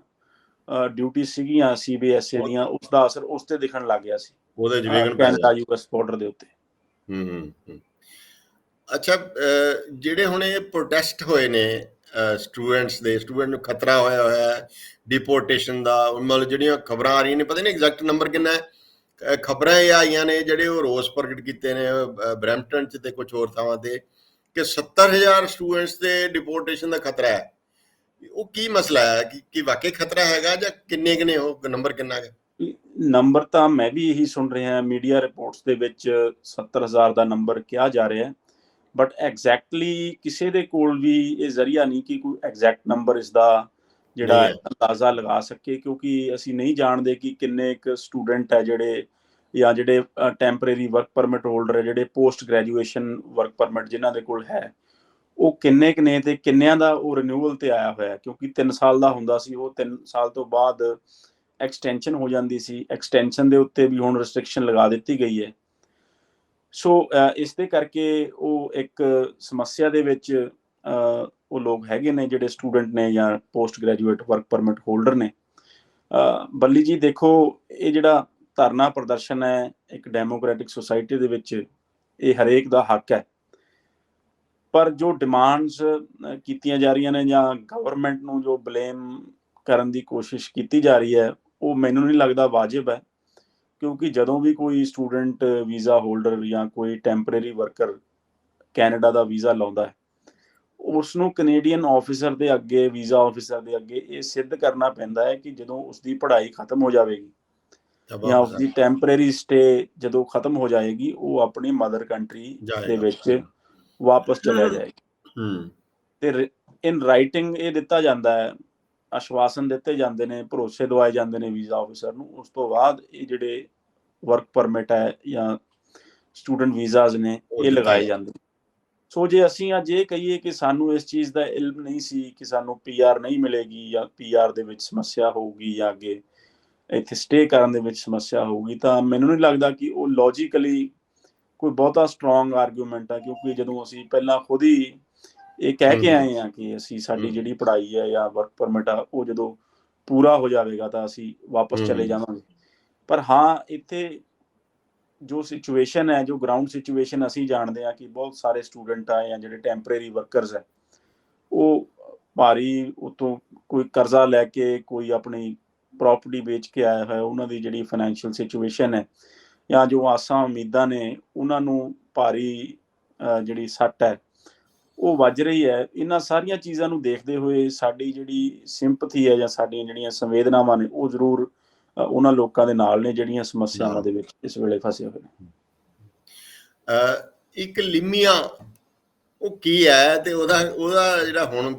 ਡਿਊਟੀ ਸੀਗੀਆਂ ਸੀਬੀਐਸਏ ਦੀਆਂ ਉਸ ਦਾ ਅਸਰ ਉਸ ਤੇ ਦਿਖਣ ਲੱਗ ਗਿਆ ਸੀ। ਉਹਦੇ ਵੇਗਨ ਕੈਨੇਡਾ ਯੂਐਸ ਬਾਰਡਰ ਦੇ ਉੱਤੇ। ਹੂੰ ਅੱਛਾ ਜਿਹੜੇ ਹੁਣ ਇਹ ਪ੍ਰੋਟੈਸਟ ਹੋਏ ਨੇ ਸਟੂਡੈਂਟਸ ਦੇ ਸਟੂਡੈਂਟ ਨੂੰ ਖਤਰਾ ਹੋਇਆ ਹੋਇਆ ਹੈ ਡਿਪੋਰਟੇਸ਼ਨ ਦਾ ਮਤਲਬ ਜਿਹੜੀਆਂ ਖਬਰਾਂ ਆ ਰਹੀਆਂ ਨੇ ਪਤਾ ਨਹੀਂ ਐਗਜ਼ੈਕਟ ਨੰਬਰ ਕਿੰਨਾ ਹੈ ਖਬਰਾਂ ਇਹ ਆਈਆਂ ਨੇ ਜਿਹੜੇ ਉਹ ਰੋਸ ਪ੍ਰਗਟ ਕੀਤੇ ਨੇ ਅਹ, ਬਰੈਂਪਟਨ ਚ ਤੇ ਕੁਝ ਹੋਰ ਥਾਵਾਂ ਤੇ ਕਿ 70000 ਸਟੂਡੈਂਟਸ ਦੇ ਡਿਪੋਰਟੇਸ਼ਨ ਦਾ ਖਤਰਾ ਹੈ। ਉਹ ਕੀ ਮਸਲਾ ਹੈ? ਕਿ ਕਿ ਵਾਕਈ ਖਤਰਾ ਹੈਗਾ ਜਾਂ ਕਿੰਨੇ ਕਿੰਨੇ ਉਹ? ਨੰਬਰ ਕਿੰਨਾ ਹੈ ਨੰਬਰ ਤਾਂ ਮੈਂ ਵੀ ਇਹੀ ਸੁਣ ਰਿਹਾ ਮੀਡੀਆ ਰਿਪੋਰਟਸ ਦੇ ਵਿੱਚ 70000 ਦਾ ਨੰਬਰ ਕਿਹਾ ਜਾ ਰਿਹਾ ਹੈ। ਬਟ ਐਗਜ਼ੈਕਟਲੀ ਕਿਸੇ ਦੇ ਕੋਲ ਵੀ ਇਹ ਜ਼ਰੀਆ ਨਹੀਂ ਕਿ ਕੋਈ ਐਗਜ਼ੈਕਟ ਨੰਬਰ ਇਸ ਦਾ ਜਿਹੜਾ। ਅੰਦਾਜ਼ਾ ਲਗਾ ਸਕੇ ਕਿਉਂਕਿ ਅਸੀਂ ਨਹੀਂ ਜਾਣਦੇ ਕਿ ਕਿੰਨੇ ਇੱਕ ਸਟੂਡੈਂਟ ਹੈ ਜਿਹੜੇ ਜਾਂ ਜਿਹੜੇ ਟੈਂਪਰੇਰੀ ਵਰਕ ਪਰਮਿਟ ਹੋਲਡਰ ਹੈ ਜਿਹੜੇ ਪੋਸਟ ਗ੍ਰੈਜੂਏਸ਼ਨ ਵਰਕ ਪਰਮਿਟ ਜਿਨ੍ਹਾਂ ਦੇ ਕੋਲ ਹੈ ਉਹ ਕਿੰਨੇ ਕੁ ਨੇ ਤੇ ਕਿੰਨਿਆਂ ਦਾ ਉਹ ਰਿਨਿਊਅਲ ਤੇ ਆਇਆ ਹੋਇਆ ਕਿਉਂਕਿ 3 ਸਾਲ ਦਾ ਹੁੰਦਾ ਸੀ ਉਹ 3 ਸਾਲ ਤੋਂ ਬਾਅਦ ਐਕਸਟੈਂਸ਼ਨ ਹੋ ਜਾਂਦੀ ਸੀ ਐਕਸਟੈਂਸ਼ਨ ਦੇ ਉੱਤੇ ਵੀ ਹੁਣ ਰੈਸਟ੍ਰਿਕਸ਼ਨ ਲਗਾ ਦਿੱਤੀ ਗਈ ਹੈ ਸੋ ਇਸ ਦੇ ਕਰਕੇ ਉਹ ਇੱਕ ਸਮੱਸਿਆ ਦੇ ਵਿੱਚ ਉਹ ਲੋਕ ਹੈਗੇ ਨੇ ਜਿਹੜੇ ਸਟੂਡੈਂਟ ਨੇ ਜਾਂ post graduate work permit holder ਨੇ ਬੱਲੀ ਜੀ ਦੇਖੋ, ਇਹ ਜਿਹੜਾ ਧਰਨਾ ਪ੍ਰਦਰਸ਼ਨ ਹੈ, ਇੱਕ ਡੈਮੋਕ੍ਰੈਟਿਕ ਸੁਸਾਇਟੀ ਦੇ ਵਿੱਚ, ਇਹ ਹਰੇਕ ਦਾ ਹੱਕ ਹੈ। ਪਰ ਜੋ ਡਿਮਾਂਡਸ ਕੀਤੀਆਂ ਜਾ ਰਹੀਆਂ ਨੇ ਜਾਂ ਗਵਰਨਮੈਂਟ ਨੂੰ ਜੋ ਬਲੇਮ ਕਰਨ ਦੀ ਕੋਸ਼ਿਸ਼ ਕੀਤੀ ਜਾ ਰਹੀ ਹੈ, ਉਹ ਮੈਨੂੰ ਨਹੀਂ ਲੱਗਦਾ ਵਾਜਿਬ ਹੈ। ਕਿਉਂਕਿ ਜਦੋਂ ਵੀ ਕੋਈ ਸਟੂਡੈਂਟ ਵੀਜ਼ਾ ਹੋਲਡਰ ਜਾਂ ਕੋਈ ਟੈਂਪਰੇਰੀ ਵਰਕਰ ਕੈਨੇਡਾ ਦਾ ਵੀਜ਼ਾ ਲਾਉਂਦਾ ਹੈ ਉਸ ਨੂੰ ਕੈਨੇਡੀਅਨ ਆਫੀਸਰ ਦੇ ਅੱਗੇ ਵੀਜ਼ਾ ਆਫੀਸਰ ਦੇ ਅੱਗੇ ਇਹ ਸਿੱਧ ਕਰਨਾ ਪੈਂਦਾ ਹੈ ਕਿ ਜਦੋਂ ਉਸ ਦੀ ਪੜ੍ਹਾਈ ਖਤਮ ਹੋ ਜਾਵੇਗੀ ਜਾਂ ਉਸ ਦੀ ਟੈਂਪਰੇਰੀ ਸਟੇ ਜਦੋਂ ਖਤਮ ਹੋ ਜਾਏਗੀ ਉਹ ਆਪਣੀ ਮਦਰ ਕੰਟਰੀ ਦੇ। ਵਿੱਚ ਵਾਪਸ ਚਲਿਆ ਜਾਏਗਾ। ਹੂੰ ਤੇ ਇਨ ਰਾਈਟਿੰਗ ਇਹ ਦਿੱਤਾ ਜਾਂਦਾ ਹੈ ਆਸ਼ਵਾਸਨ ਦਿੱਤੇ ਜਾਂਦੇ ਨੇ ਭਰੋਸੇ ਦਵਾਏ ਜਾਂਦੇ ਨੇ ਵੀਜ਼ਾ ਆਫੀਸਰ ਨੂੰ। ਉਸ ਤੋਂ ਬਾਅਦ ਇਹ ਜਿਹੜੇ ਵਰਕ ਪਰਮਿਟ ਹੈ ਜਾਂ ਸਟੂਡੈਂਟ ਵੀਜ਼ਾਸ ਨੇ ਇਹ ਲਗਾਏ ਜਾਂਦੇ ਨੇ। ਸੋ ਜੇ ਅਸੀਂ ਅੱਜ ਇਹ ਕਹੀਏ ਕਿ ਸਾਨੂੰ ਇਸ ਚੀਜ਼ ਦਾ ਇਲਮ ਨਹੀਂ ਸੀ ਕਿ ਸਾਨੂੰ ਪੀਆਰ ਨਹੀਂ ਮਿਲੇਗੀ ਜਾਂ ਪੀਆਰ ਦੇ ਵਿੱਚ ਸਮੱਸਿਆ ਹੋਊਗੀ ਜਾਂ ਅੱਗੇ ਇੱਥੇ ਸਟੇ ਕਰਨ ਦੇ ਵਿੱਚ ਸਮੱਸਿਆ ਹੋਊਗੀ ਤਾਂ ਮੈਨੂੰ ਨਹੀਂ ਲੱਗਦਾ ਕਿ ਉਹ ਲੌਜੀਕਲੀ ਕੋਈ ਬਹੁਤਾ ਸਟਰੋਂਗ ਆਰਗੂਮੈਂਟ ਹੈ ਕਿਉਂਕਿ ਜਦੋਂ ਅਸੀਂ ਪਹਿਲਾਂ ਖੁਦ ਹੀ ਇਹ ਕਹਿ ਕੇ। ਆਏ ਆ ਕਿ ਅਸੀਂ ਸਾਡੀ। ਜਿਹੜੀ ਪੜ੍ਹਾਈ ਹੈ ਜਾਂ ਵਰਕ ਪਰਮਿਟ ਆ ਉਹ ਜਦੋਂ ਪੂਰਾ ਹੋ ਜਾਵੇਗਾ ਤਾਂ ਅਸੀਂ ਵਾਪਸ ਚਲੇ। ਜਾਵਾਂਗੇ ਪਰ ਹਾਂ ਇੱਥੇ ਜੋ ਸਿਚੁਏਸ਼ਨ ਹੈ, ਜੋ ਗਰਾਊਂਡ ਸਿਚੁਏਸ਼ਨ ਅਸੀਂ ਜਾਣਦੇ ਆ ਕਿ ਬਹੁਤ ਸਾਰੇ ਸਟੂਡੈਂਟ ਆ ਜਾਂ ਜਿਹੜੇ ਟੈਂਪਰੇਰੀ ਵਰਕਰਸ ਹੈ, ਉਹ ਭਾਰੀ ਉਤੋਂ ਕੋਈ ਕਰਜ਼ਾ ਲੈ ਕੇ ਕੋਈ ਆਪਣੀ ਪ੍ਰਾਪਰਟੀ ਵੇਚ ਕੇ ਆਇਆ ਹੋਇਆ, ਉਹਨਾਂ ਦੀ ਜਿਹੜੀ ਫਾਈਨੈਂਸ਼ੀਅਲ ਸਿਚੁਏਸ਼ਨ ਹੈ ਜਾਂ ਜੋ ਆਸਾਂ ਉਮੀਦਾਂ ਨੇ, ਉਹਨਾਂ ਨੂੰ ਭਾਰੀ ਜਿਹੜੀ ਸੱਟ ਹੈ, ਉਹ ਵੱਜ ਰਹੀ ਹੈ। ਇਹਨਾਂ ਸਾਰੀਆਂ ਚੀਜ਼ਾਂ ਨੂੰ ਦੇਖਦੇ ਹੋਏ ਸਾਡੀ ਜਿਹੜੀ ਸਿੰਪਥੀ ਹੈ ਜਾਂ ਸਾਡੀਆਂ ਜਿਹੜੀਆਂ ਸੰਵੇਦਨਾਵਾਂ ਨੇ, ਉਹ ਜ਼ਰੂਰ ਉਹਨਾਂ ਲੋਕਾਂ ਦੇ ਨਾਲ ਨੇ ਜਿਹੜੀਆਂ ਸਮੱਸਿਆਵਾਂ। ਦੇ ਵਿੱਚ ਇਸ ਵੇਲੇ ਫਸੇ ਹੋਏ ਨੇ ਇੱਕ ਲਿਮੀਆ ਉਹ ਕੀ ਹੈ ਤੇ ਉਹਦਾ ਉਹਦਾ ਜਿਹੜਾ ਹੁਣ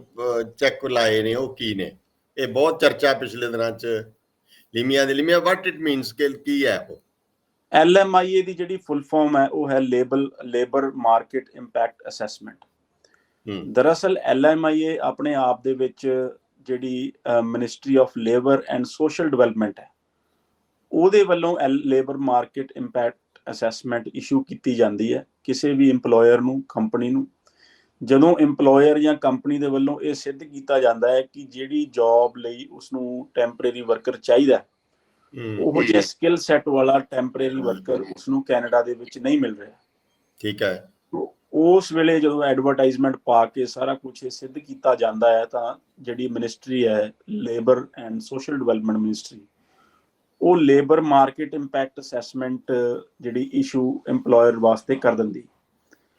ਚੈੱਕ ਲਾਏ ਨੇ ਉਹ ਕੀ ਨੇ? ਇਹ ਬਹੁਤ ਚਰਚਾ ਪਿਛਲੇ ਦਿਨਾਂ ਚ ਲਿਮੀਆ ਦੇ ਲਿਮੀਆ ਵਾਟ ਇਟ ਮੀਨਸ ਕਿ ਕੀ ਹੈ ਉਹ? LMIA ਦੀ ਜਿਹੜੀ ਫੁੱਲ ਫਾਰਮ ਹੈ ਉਹ ਹੈ label labour market impact assessment. ਦਰਅਸਲ LMIA ਆਪਣੇ ਆਪ ਦੇ ਵਿੱਚ ਜਿਹੜੀ ministry of labour and social development ਹੈ ਉਹਦੇ ਵੱਲੋਂ labour market impact assessment issue ਕੀਤੀ ਜਾਂਦੀ ਹੈ ਕਿਸੇ ਵੀ EMPLOYER ਨੂੰ ਕੰਪਨੀ ਨੂੰ। ਜਦੋਂ EMPLOYER ਜਾਂ ਕੰਪਨੀ ਦੇ ਵੱਲੋਂ ਇਹ ਸਿੱਧ ਕੀਤਾ ਜਾਂਦਾ ਹੈ ਕਿ ਜਿਹੜੀ ਜੌਬ ਲਈ ਉਸ ਨੂੰ ਟੈਂਪਰੇਰੀ ਵਰਕਰ ਚਾਹੀਦਾ ਉਹ ਜੇ ਸਕਿੱਲ ਸੈੱਟ ਵਾਲਾ ਟੈਂਪਰੇਰੀ ਵਰਕਰ ਉਸ ਨੂੰ ਕੈਨੇਡਾ ਦੇ ਵਿੱਚ ਨਹੀਂ ਮਿਲ ਰਿਹਾ। ਠੀਕ ਹੈ। ਉਸ ਵੇਲੇ ਜਦੋਂ ਐਡਵਰਟਾਈਜ਼ਮੈਂਟ ਪਾ ਕੇ ਸਾਰਾ ਕੁਝ ਇਹ ਸਿੱਧ ਕੀਤਾ ਜਾਂਦਾ ਹੈ ਤਾਂ ਜਿਹੜੀ ਮਿਨਿਸਟਰੀ ਹੈ labour and social development ministry ਉਹ ਲੇਬਰ ਮਾਰਕੀਟ ਇੰਪੈਕਟ ਅਸੈਸਮੈਂਟ ਜਿਹੜੀ ਇਸ਼ੂ EMPLOYER ਵਾਸਤੇ ਕਰ ਦਿੰਦੀ।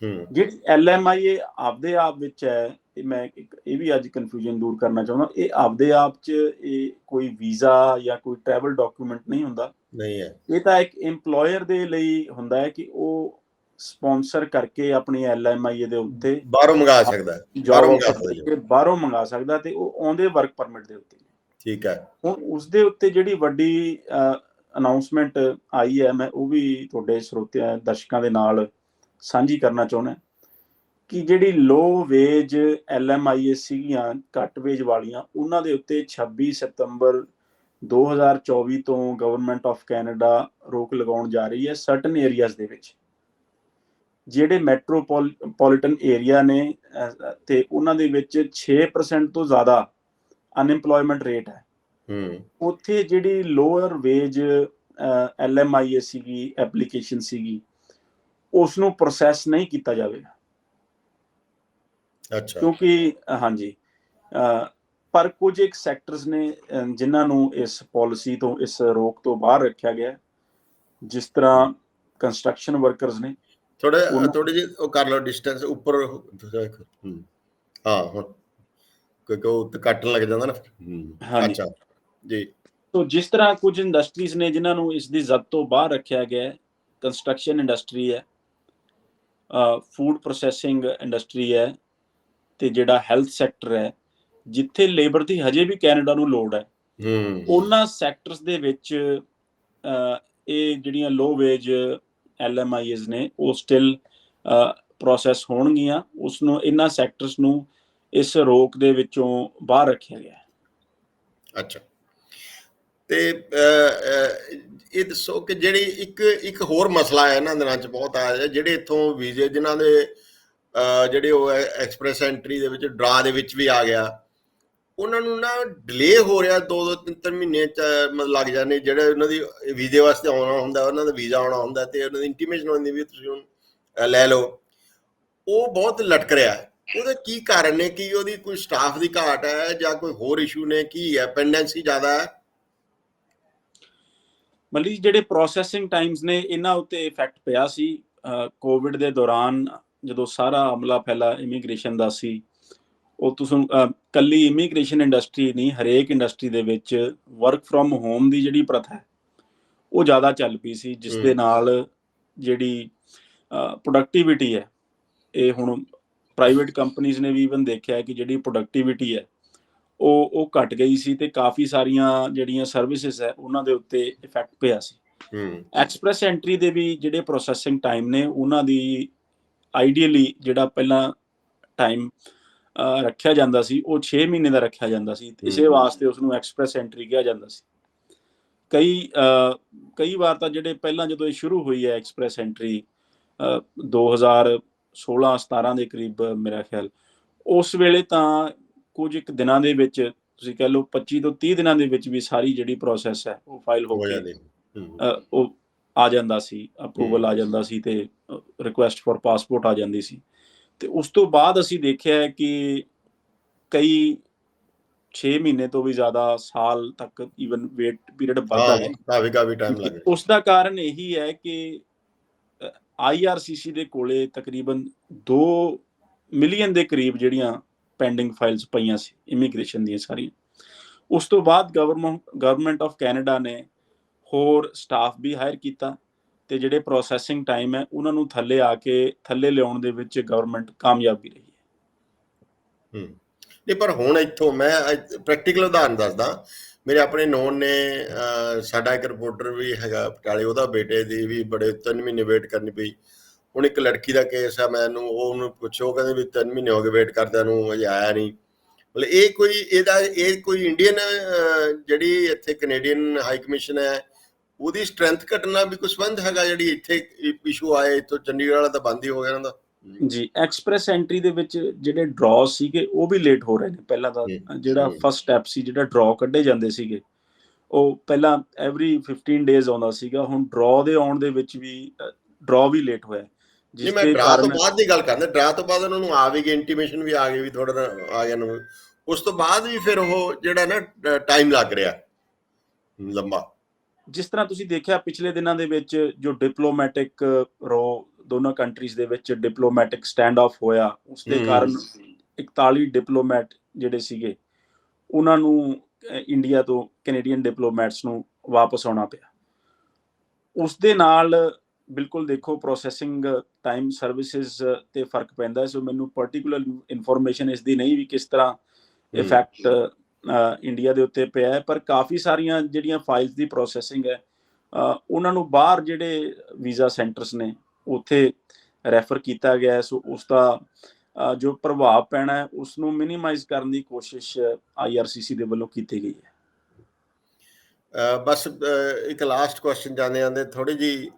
ਹੂੰ। ਜਿਹੜੀ LMIA ਆਪਦੇ ਆਪ ਵਿੱਚ ਹੈ ਇਹ ਮੈਂ ਇਹ ਵੀ ਅੱਜ ਕਨਫਿਊਜ਼ਨ ਦੂਰ ਕਰਨਾ ਚਾਹੁੰਦਾ ਇਹ ਆਪਦੇ ਆਪ 'ਚ ਇਹ ਕੋਈ ਵੀਜ਼ਾ ਜਾਂ ਕੋਈ ਟਰੈਵਲ ਡਾਕੂਮੈਂਟ ਨਹੀਂ ਹੁੰਦਾ। ਨਹੀਂ ਹੈ। ਇਹ ਤਾਂ ਇੱਕ EMPLOYER ਦੇ ਲਈ ਹੁੰਦਾ ਹੈ ਕਿ ਉਹ ਸਪਾਂਸਰ ਕਰਕੇ ਆਪਣੀ LMIA ਦੇ ਉੱਤੇ ਬਾਹਰੋਂ ਮੰਗਾ ਸਕਦਾ ਹੈ। ਬਾਹਰੋਂ ਮੰਗਾ ਸਕਦਾ ਜੀ। ਬਾਹਰੋਂ ਮੰਗਾ ਸਕਦਾ ਤੇ ਉਹ ਆਉਂਦੇ ਵਰਕ ਪਰਮਿਟ ਦੇ ਉੱਤੇ। ਠੀਕ ਹੈ। ਹੁਣ ਉਸ ਦੇ ਉੱਤੇ ਜਿਹੜੀ ਵੱਡੀ ਅਨਾਉਂਸਮੈਂਟ ਆਈ ਹੈ ਮੈਂ ਉਹ ਵੀ ਤੁਹਾਡੇ ਸਰੋਤਿਆਂ ਦਰਸ਼ਕਾਂ ਦੇ ਨਾਲ ਸਾਂਝੀ ਕਰਨਾ ਚਾਹੁੰਦਾ ਕਿ ਜਿਹੜੀ ਲੋ ਵੇਜ LMIA ਸੀਗੀਆਂ ਘੱਟ ਵੇਜ ਵਾਲੀਆਂ ਉਹਨਾਂ ਦੇ ਉੱਤੇ 26 ਸਤੰਬਰ 2024 ਤੋਂ ਗਵਰਨਮੈਂਟ ਆਫ ਕੈਨੇਡਾ ਰੋਕ ਲਗਾਉਣ ਜਾ ਰਹੀ ਹੈ ਸਰਟਨ ਏਰੀਆਜ਼ ਦੇ ਵਿੱਚ। ਜਿਹੜੇ ਮੈਟਰੋਪੋਲੀਟਨ ਏਰੀਆ ਨੇ ਅਹ, ਤੇ ਉਹਨਾਂ ਦੇ ਵਿੱਚ 6% ਤੋਂ ਜ਼ਿਆਦਾ ਅਨਐਮਪਲੋਇਮੈਂਟ ਰੇਟ ਹੈ। ਹੂੰ। ਉੱਥੇ ਜਿਹੜੀ ਲੋਅਰ ਵੇਜ ਐਲਐਮਆਈਏ ਸੀਗੀ ਐਪਲੀਕੇਸ਼ਨ ਸੀਗੀ ਉਸ ਨੂੰ ਪ੍ਰੋਸੈਸ ਨਹੀਂ ਕੀਤਾ ਜਾਵੇਗਾ। ਅੱਛਾ। ਕਿਉਂਕਿ ਹਾਂਜੀ ਪਰ ਕੁਝ ਇੱਕ ਸੈਕਟਰਸ ਨੇ ਜਿਨ੍ਹਾਂ ਨੂੰ ਇਸ ਪਾਲਿਸੀ ਤੋਂ ਇਸ ਰੋਕ ਤੋਂ ਬਾਹਰ ਰੱਖਿਆ ਗਿਆ। ਜਿਸ ਤਰ੍ਹਾਂ ਕੰਸਟਰਕਸ਼ਨ ਵਰਕਰਸ ਨੇ। ਥੋੜੇ ਥੋੜੀ ਜਿਹੀ ਉਹ ਕਰ ਲਓ ਡਿਸਟੈਂਸ ਉੱਪਰ ਹੂੰ। ਕਿਉਂਕਿ ਉਹ ਤੇ ਕੱਟਣ ਲੱਗ ਜਾਂਦਾ ਨਾ। ਹੂੰ। ਹਾਂਜੀ। ਅੱਛਾ ਜੀ। ਸੋ ਜਿਸ ਤਰ੍ਹਾਂ ਕੁਝ ਇੰਡਸਟਰੀਜ਼ ਨੇ ਜਿਨ੍ਹਾਂ ਨੂੰ ਇਸ ਦੀ ਜ਼ਦ ਤੋਂ ਬਾਹਰ ਰੱਖਿਆ ਗਿਆ ਹੈ ਕੰਸਟਰਕਸ਼ਨ ਇੰਡਸਟਰੀ ਹੈ ਫੂਡ ਪ੍ਰੋਸੈਸਿੰਗ ਇੰਡਸਟਰੀ ਹੈ ਤੇ ਜਿਹੜਾ ਹੈਲਥ ਸੈਕਟਰ ਹੈ ਜਿੱਥੇ ਲੇਬਰ ਦੀ ਹਜੇ ਵੀ ਕੈਨੇਡਾ ਨੂੰ ਲੋੜ ਹੈ। ਹੂੰ। ਉਹਨਾਂ ਸੈਕਟਰਸ ਦੇ ਵਿੱਚ ਇਹ ਜਿਹੜੀਆਂ ਲੋ ਵੇਜ ਐਲਐਮਆਈਜ਼ ਨੇ ਉਹ ਸਟਿਲ ਪ੍ਰੋਸੈਸ ਹੋਣਗੀਆਂ। ਉਸ ਨੂੰ ਇਹਨਾਂ ਸੈਕਟਰਸ ਨੂੰ ਇਸ ਰੋਕ ਦੇ ਵਿੱਚੋਂ ਬਾਹਰ ਰੱਖਿਆ ਗਿਆ ਹੈ। ਅੱਛਾ। ਤੇ ਇਹ ਦੱਸੋ ਕਿ ਜਿਹੜੀ ਇੱਕ ਇੱਕ ਹੋਰ ਮਸਲਾ ਹੈ ਇਹਨਾਂ ਦਿਨਾਂ 'ਚ ਬਹੁਤ ਆਇਆ ਹੈ ਜਿਹੜੇ ਇੱਥੋਂ ਵੀਜ਼ੇ, ਜਿਨ੍ਹਾਂ ਦੇ ਜਿਹੜੇ ਉਹ ਐਕਸਪ੍ਰੈਸ ਐਂਟਰੀ ਦੇ ਵਿੱਚ, ਡਰਾ ਦੇ ਵਿੱਚ ਵੀ ਆ ਗਿਆ। ਉਹਨਾਂ ਨੂੰ ਨਾ ਡਿਲੇ ਹੋ ਰਿਹਾ ਦੋ ਦੋ, ਤਿੰਨ ਤਿੰਨ ਮਹੀਨੇ ਚ, ਮਤਲਬ ਲੱਗ ਜਾਂਦੇ, ਜਿਹੜੇ ਉਹਨਾਂ ਦੀ ਵੀਜ਼ੇ ਵਾਸਤੇ ਆਉਣਾ ਹੁੰਦਾ, ਉਹਨਾਂ ਦਾ ਵੀਜ਼ਾ ਆਉਣਾ ਹੁੰਦਾ ਤੇ ਉਹਨਾਂ ਦੀ ਇੰਟੀਮੇਸ਼ਨ ਹੁੰਦੀ ਵੀ ਤੁਸੀਂ ਹੁਣ ਲੈ ਲਓ। ਉਹ ਬਹੁਤ ਲਟਕ ਰਿਹਾ ਹੈ। ਉਹਦਾ ਕੀ ਕਾਰਨ ਨੇ? ਕਿ ਉਹਦੀ ਕੋਈ ਸਟਾਫ ਦੀ ਘਾਟ ਹੈ ਜਾਂ ਕੋਈ ਹੋਰ ਇਸ਼ੂ ਨੇ? ਕੀ ਹੈ? ਪੈਂਡੈਂਸੀ ਜ਼ਿਆਦਾ ਹੈ? ਕਿ ਜਿਹੜੇ ਪ੍ਰੋਸੈਸਿੰਗ ਟਾਈਮਸ ਨੇ ਇਹਨਾਂ ਉੱਤੇ ਇਫੈਕਟ ਪਿਆ ਸੀ। ਕੋਵਿਡ ਦੇ ਦੌਰਾਨ ਜਦੋਂ ਸਾਰਾ ਅਮਲਾ ਫੈਲਾ ਇਮੀਗ੍ਰੇਸ਼ਨ ਦਾ ਸੀ ਉਹ ਤੁਸੀਂ ਕੱਲੀ ਇਮੀਗ੍ਰੇਸ਼ਨ ਇੰਡਸਟਰੀ ਨਹੀਂ ਹਰੇਕ ਇੰਡਸਟਰੀ ਦੇ ਵਿੱਚ ਵਰਕ ਫਰਮ ਹੋਮ ਦੀ ਜਿਹੜੀ ਪ੍ਰਥਾ ਹੈ ਉਹ ਜ਼ਿਆਦਾ ਚੱਲ ਪਈ ਸੀ ਜਿਸ ਦੇ। ਨਾਲ ਜਿਹੜੀ ਪ੍ਰੋਡਕਟਿਵਿਟੀ ਹੈ ਇਹ ਹੁਣ ਪ੍ਰਾਈਵੇਟ ਕੰਪਨੀਆਂ ਨੇ ਵੀ ਇਵਨ ਦੇਖਿਆ ਕਿ ਜਿਹੜੀ ਪ੍ਰੋਡਕਟਿਵਿਟੀ ਹੈ ਉਹ ਉਹ ਘਟ ਗਈ ਸੀ ਤੇ ਕਾਫੀ ਸਾਰੀਆਂ ਜਿਹੜੀਆਂ ਸਰਵਿਸਿਜ਼ ਹੈ ਉਹਨਾਂ ਦੇ ਉੱਤੇ ਇਫੈਕਟ ਪਿਆ ਸੀ। ਹੂੰ। ਐਕਸਪ੍ਰੈਸ ਐਂਟਰੀ ਦੇ ਵੀ ਜਿਹੜੇ ਪ੍ਰੋਸੈਸਿੰਗ ਟਾਈਮ ਨੇ ਉਹਨਾਂ ਦੀ ਆਈਡੀਅਲੀ ਜਿਹੜਾ ਪਹਿਲਾਂ ਟਾਈਮ ਰੱਖਿਆ ਜਾਂਦਾ ਸੀ ਉਹ 6 ਮਹੀਨੇ ਦਾ ਰੱਖਿਆ ਜਾਂਦਾ ਸੀ ਇਸੇ ਹਮ। ਵਾਸਤੇ ਉਸ ਨੂੰ ਐਕਸਪ੍ਰੈਸ ਐਂਟਰੀ ਕਿਹਾ ਜਾਂਦਾ ਸੀ। ਕਈ ਕਈ ਵਾਰ ਤਾਂ ਜਿਹੜੇ ਪਹਿਲਾਂ ਜਦੋਂ ਇਹ ਸ਼ੁਰੂ ਹੋਈ ਹੈ ਐਕਸਪ੍ਰੈਸ ਐਂਟਰੀ 2016 17 ਦੇ ਕਰੀਬ ਮੇਰਾ ਖਿਆਲ। ਉਸ ਵੇਲੇ ਤਾਂ ਕੁਝ ਇੱਕ ਦਿਨਾਂ ਦੇ ਵਿੱਚ ਤੁਸੀਂ ਕਹਿ ਲਓ 25 ਤੋਂ 30 ਦਿਨਾਂ ਦੇ ਵਿੱਚ ਵੀ ਸਾਰੀ ਜਿਹੜੀ ਪ੍ਰੋਸੈਸ ਹੈ ਉਹ ਫਾਈਲ ਹੋ ਜਾਂਦੀ ਉਹ ਆ ਜਾਂਦਾ ਸੀ ਅਪਰੂਵਲ ਆ ਜਾਂਦਾ ਸੀ ਤੇ ਰਿਕੁਐਸਟ ਫॉर ਪਾਸਪੋਰਟ ਆ ਜਾਂਦੀ ਸੀ। ਤੇ ਉਸ ਤੋਂ ਬਾਅਦ ਅਸੀਂ ਦੇਖਿਆ ਕਿ ਕਈ 6 ਮਹੀਨੇ ਤੋਂ ਵੀ ਜ਼ਿਆਦਾ ਸਾਲ ਤੱਕ ਈਵਨ ਵੇਟ ਪੀਰੀਅਡ ਵੱਧਦਾ ਹਾਂ ਕਾਫੀ ਟਾਈਮ ਲੱਗ ਉਸ ਦਾ ਕਾਰਨ ਇਹੀ ਹੈ ਕਿ ਆਈਆਰਸੀਸੀ ਦੇ ਕੋਲੇ ਤਕਰੀਬਨ 2 ਮਿਲੀਅਨ ਦੇ ਕਰੀਬ ਜਿਹੜੀਆਂ ਪੈਂਡਿੰਗ ਫਾਈਲਸ ਪਈਆਂ ਸੀ ਇਮੀਗ੍ਰੇਸ਼ਨ ਦੀਆਂ ਸਾਰੀਆਂ। ਉਸ ਤੋਂ ਬਾਅਦ ਗਵਰਨਮੈਂਟ ਗਵਰਨਮੈਂਟ ਆਫ ਕੈਨੇਡਾ ਨੇ ਹੋਰ ਸਟਾਫ ਵੀ ਹਾਇਰ ਕੀਤਾ ਤੇ ਜਿਹੜੇ ਪ੍ਰੋਸੈਸਿੰਗ ਟਾਈਮ ਹੈ, ਉਹਨਾਂ ਨੂੰ ਥੱਲੇ ਆ ਕੇ, ਥੱਲੇ ਲਿਆਉਣ ਦੇ ਵਿੱਚ ਗਵਰਨਮੈਂਟ ਕਾਮਯਾਬ ਵੀ ਰਹੀ ਹੈ। ਹੂੰ। ਨਹੀਂ, ਪਰ ਹੁਣ ਇੱਥੋਂ ਮੈਂ ਪ੍ਰੈਕਟੀਕਲ ਉਦਾਹਰਨ ਦੱਸਦਾ। ਮੇਰੇ ਆਪਣੇ ਨੋਨ ਨੇ ਸਾਡਾ ਇੱਕ ਰਿਪੋਰਟਰ ਵੀ ਹੈਗਾ ਪਟਿਆਲੇ ਉਹਦਾ ਬੇਟੇ ਦੀ ਵੀ ਬੜੇ 3 ਮਹੀਨੇ ਵੇਟ ਕਰਨੀ ਪਈ। ਹੁਣ ਇੱਕ ਲੜਕੀ ਦਾ ਕੇਸ ਆ ਮੈਨੂੰ ਉਹਨੂੰ ਪੁੱਛੋ ਕਹਿੰਦੇ ਵੀ 3 ਮਹੀਨੇ ਹੋ ਗਏ ਵੇਟ ਕਰਦਿਆਂ ਨੂੰ ਅਜੇ ਆਇਆ ਨਹੀਂ। ਮਤਲਬ ਇਹ ਕੋਈ, ਇਹਦਾ, ਇਹ ਕੋਈ ਇੰਡੀਅਨ ਜਿਹੜੀ ਇੱਥੇ ਕੈਨੇਡੀਅਨ ਹਾਈ ਕਮਿਸ਼ਨ ਹੈ, ਉਹਦੀ ਸਟਰੈਂਥ ਘਟਣਾ ਵੀ ਕੋਈ ਸੰਬੰਧ ਹੈਗਾ ਜਿਹੜੀ ਇੱਥੇ ਇਸ਼ੂ ਆਏ, ਇੱਥੋਂ ਚੰਡੀਗੜ੍ਹ ਵਾਲਾ ਤਾਂ ਬੰਦ ਹੀ ਹੋ ਗਿਆ ਇਹਨਾਂ ਦਾ? ਜੀ ਐਕਸਪ੍ਰੈਸ ਐਂਟਰੀ ਦੇ ਵਿੱਚ ਜਿਹੜੇ ਡਰਾਅ ਸੀਗੇ ਉਹ ਵੀ ਲੇਟ ਹੋ ਰਹੇ ਨੇ। ਪਹਿਲਾਂ ਤਾਂ ਜਿਹੜਾ। ਫਸਟ ਸਟੈਪ ਸੀ ਜਿਹੜਾ ਡਰਾਅ ਕੱਢੇ ਜਾਂਦੇ ਸੀਗੇ ਉਹ ਪਹਿਲਾਂ ਐਵਰੀ 15 ਡੇਜ਼ ਆਉਂਦਾ ਸੀਗਾ। ਹੁਣ ਡਰਾਅ ਦੇ ਆਉਣ ਦੇ ਵਿੱਚ ਵੀ ਡਰਾਅ ਵੀ ਲੇਟ ਹੋਇਆ। ਨਹੀਂ ਮੈਂ ਡਰਾ ਤੋਂ ਬਾਅਦ ਦੀ ਗੱਲ ਕਰਦਾ। ਡਰਾ ਤੋਂ ਬਾਅਦ ਉਹਨਾਂ ਨੂੰ ਆ ਵੀ ਗਈ ਇੰਟੀਮੇਸ਼ਨ ਵੀ ਆ ਗਈ ਵੀ ਥੋੜਾ ਆ ਗਿਆ ਨੂੰ ਉਸ ਤੋਂ ਬਾਅਦ ਵੀ ਫਿਰ ਉਹ ਜਿਹੜਾ ਨਾ ਟਾਈਮ ਲੱਗ ਰਿਹਾ। ਲੰਬਾ ਜਿਸ ਤਰ੍ਹਾਂ ਤੁਸੀਂ ਦੇਖਿਆ ਪਿਛਲੇ ਦਿਨਾਂ ਦੇ ਵਿੱਚ ਜੋ ਡਿਪਲੋਮੈਟਿਕ ਰੋ ਦੋਨੋਂ ਕੰਟਰੀਜ਼ ਦੇ ਵਿੱਚ ਡਿਪਲੋਮੈਟਿਕ ਸਟੈਂਡ ਆਫ ਹੋਇਆ ਉਸ ਦੇ। ਕਾਰਨ 41 ਡਿਪਲੋਮੈਟ ਜਿਹੜੇ ਸੀਗੇ ਉਹਨਾਂ ਨੂੰ ਇੰਡੀਆ ਤੋਂ ਕੈਨੇਡੀਅਨ ਡਿਪਲੋਮੈਟਸ ਨੂੰ ਵਾਪਸ ਆਉਣਾ ਪਿਆ ਉਸ ਦੇ ਨਾਲ ਬਿਲਕੁਲ ਦੇਖੋ ਪ੍ਰੋਸੈਸਿੰਗ ਟਾਈਮ ਸਰਵਿਸਿਜ਼ ਤੇ ਫ਼ਰਕ ਪੈਂਦਾ ਸੋ ਮੈਨੂੰ ਪਾਰਟਿਕੂਲਰ ਇਨਫੋਰਮੇਸ਼ਨ ਇਸ ਦੀ ਨਹੀਂ ਵੀ ਕਿਸ ਤਰ੍ਹਾਂ। ਇਫੈਕਟ ਇੰਡੀਆ ਦੇ ਉੱਤੇ ਪਿਆ ਹੈ ਪਰ ਕਾਫੀ ਸਾਰੀਆਂ ਜਿਹੜੀਆਂ ਫਾਈਲਸ ਦੀ ਪ੍ਰੋਸੈਸਿੰਗ ਹੈ ਉਹਨਾਂ ਨੂੰ ਬਾਹਰ ਜਿਹੜੇ ਵੀਜ਼ਾ ਸੈਂਟਰਸ ਨੇ ਉੱਥੇ ਰੈਫਰ ਕੀਤਾ ਗਿਆ ਹੈ ਸੋ ਉਸ ਦਾ ਜੋ ਪ੍ਰਭਾਵ ਪੈਣਾ ਹੈ ਉਸ ਨੂੰ ਮਿਨੀਮਾਈਜ਼ ਕਰਨ ਦੀ ਕੋਸ਼ਿਸ਼ ਆਈਆਰਸੀਸੀ ਦੇ ਵੱਲੋਂ ਕੀਤੀ ਗਈ ਹੈ। ਬਸ ਇੱਕ ਲਾਸਟ ਕੁਐਸਚਨ ਜਾਂਦੇ ਆਂਦੇ ਥੋੜੀ ਜੀ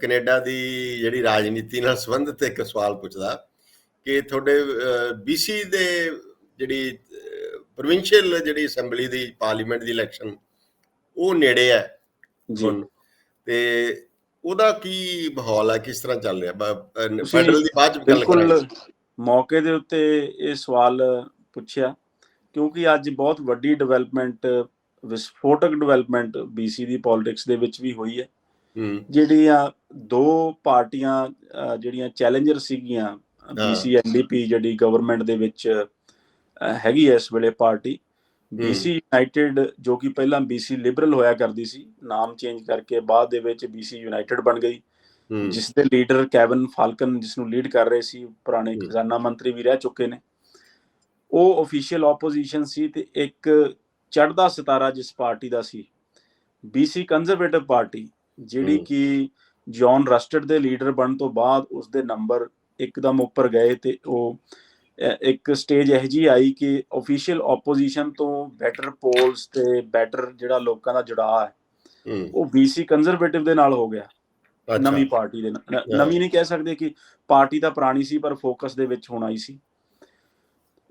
ਕੈਨੇਡਾ ਦੀ ਜਿਹੜੀ ਰਾਜਨੀਤੀ ਨਾਲ ਸੰਬੰਧਿਤ ਇੱਕ ਸਵਾਲ ਪੁੱਛਦਾ ਕਿ ਤੁਹਾਡੇ ਬੀਸੀ ਦੇ ਜਿਹੜੀ ਪ੍ਰੋਵਿੰਸ਼ੀਅਲ ਜਿਹੜੀ ਅਸੈਂਬਲੀ ਦੀ ਪਾਰਲੀਮੈਂਟ ਦੀ ਇਲੈਕਸ਼ਨ ਉਹ ਨੇੜੇ ਹੈ ਜੀ। ਤੇ ਉਹਦਾ ਕੀ ਮਾਹੌਲ ਹੈ? ਕਿਸ ਤਰ੍ਹਾਂ ਚੱਲ ਰਿਹਾ? ਫੈਡਰਲ ਦੀ ਬਾਅਦ ਚ ਗੱਲ ਕਰਾਂਗੇ। ਮੌਕੇ ਦੇ ਉੱਤੇ ਇਹ ਸਵਾਲ ਪੁੱਛਿਆ ਕਿਉਂਕਿ ਅੱਜ ਬਹੁਤ ਵੱਡੀ ਡਿਵੈਲਪਮੈਂਟ ਵਿਸਫੋਟਕ ਡਿਵੈਲਪਮੈਂਟ ਬੀਸੀ ਦੀ ਪੋਲਿਟਿਕਸ ਦੇ ਵਿੱਚ ਵੀ ਹੋਈ ਹੈ। ਜਿਹੜੀਆਂ ਦੋ ਪਾਰਟੀਆਂ ਜਿਹੜੀਆਂ ਚੈਲੰਜਰ ਸੀਗੀਆਂ ਬੀਸੀ ਐਨਡੀਪੀ ਜਿਹੜੀ ਗਵਰਨਮੈਂਟ ਦੇ ਵਿੱਚ ਹੈਗੀ ਹੈ ਇਸ ਵੇਲੇ ਪਾਰਟੀ ਬੀਸੀ ਯੂਨਾਈਟਿਡ ਜੋ ਕਿ ਪਹਿਲਾਂ ਬੀਸੀ ਲਿਬਰਲ ਹੋਇਆ ਕਰਦੀ ਸੀ ਨਾਮ ਚੇਂਜ ਕਰਕੇ ਬਾਅਦ ਦੇ ਵਿੱਚ ਬੀਸੀ ਯੂਨਾਈਟਿਡ ਬਣ ਗਈ ਜਿਸ ਦੇ ਲੀਡਰ ਕੈਵਨ ਫਾਲਕਨ ਜਿਸ ਨੂੰ ਲੀਡ ਕਰ ਰਹੇ ਸੀ ਪੁਰਾਣੇ। ਖਜ਼ਾਨਾ ਮੰਤਰੀ ਵੀ ਰਹਿ ਚੁੱਕੇ ਨੇ ਉਹ ਅਫੀਸ਼ੀਅਲ ਆਪੋਜੀਸ਼ਨ ਸੀ ਤੇ ਇੱਕ ਚੜ੍ਹਦਾ ਸਿਤਾਰਾ ਜਿਸ ਪਾਰਟੀ ਦਾ ਸੀ ਬੀਸੀ ਕੰਜ਼ਰਵੇਟਿਵ ਪਾਰਟੀ ਜਿਹੜੀ। ਕਿ ਜੌਨ ਰਸਟਡ ਦੇ ਲੀਡਰ ਬਣਨ ਤੋਂ ਬਾਅਦ ਉਸ ਦੇ ਨੰਬਰ ਇੱਕਦਮ ਉੱਪਰ ਗਏ ਤੇ ਉਹ ਇੱਕ ਸਟੇਜ ਇਹ ਜੀ ਆਈ ਕਿ ਅਫੀਸ਼ੀਅਲ ਆਪੋਜੀਸ਼ਨ ਤੋਂ ਬੈਟਰ ਪੋਲਸ ਤੇ ਬੈਟਰ ਜਿਹੜਾ ਲੋਕਾਂ ਦਾ ਜੁੜਾਅ ਹੈ ਉਹ ਬੀਸੀ ਕੰਜ਼ਰਵੇਟਿਵ ਦੇ ਨਾਲ ਹੋ ਗਿਆ। ਨਵੀਂ ਪਾਰਟੀ ਦੇ ਨਵੀਂ ਨਹੀਂ ਕਹਿ ਸਕਦੇ ਕਿ ਪਾਰਟੀ ਤਾਂ ਪੁਰਾਣੀ ਸੀ ਪਰ ਫੋਕਸ ਦੇ ਵਿੱਚ ਹੋਣਾ ਹੀ ਸੀ।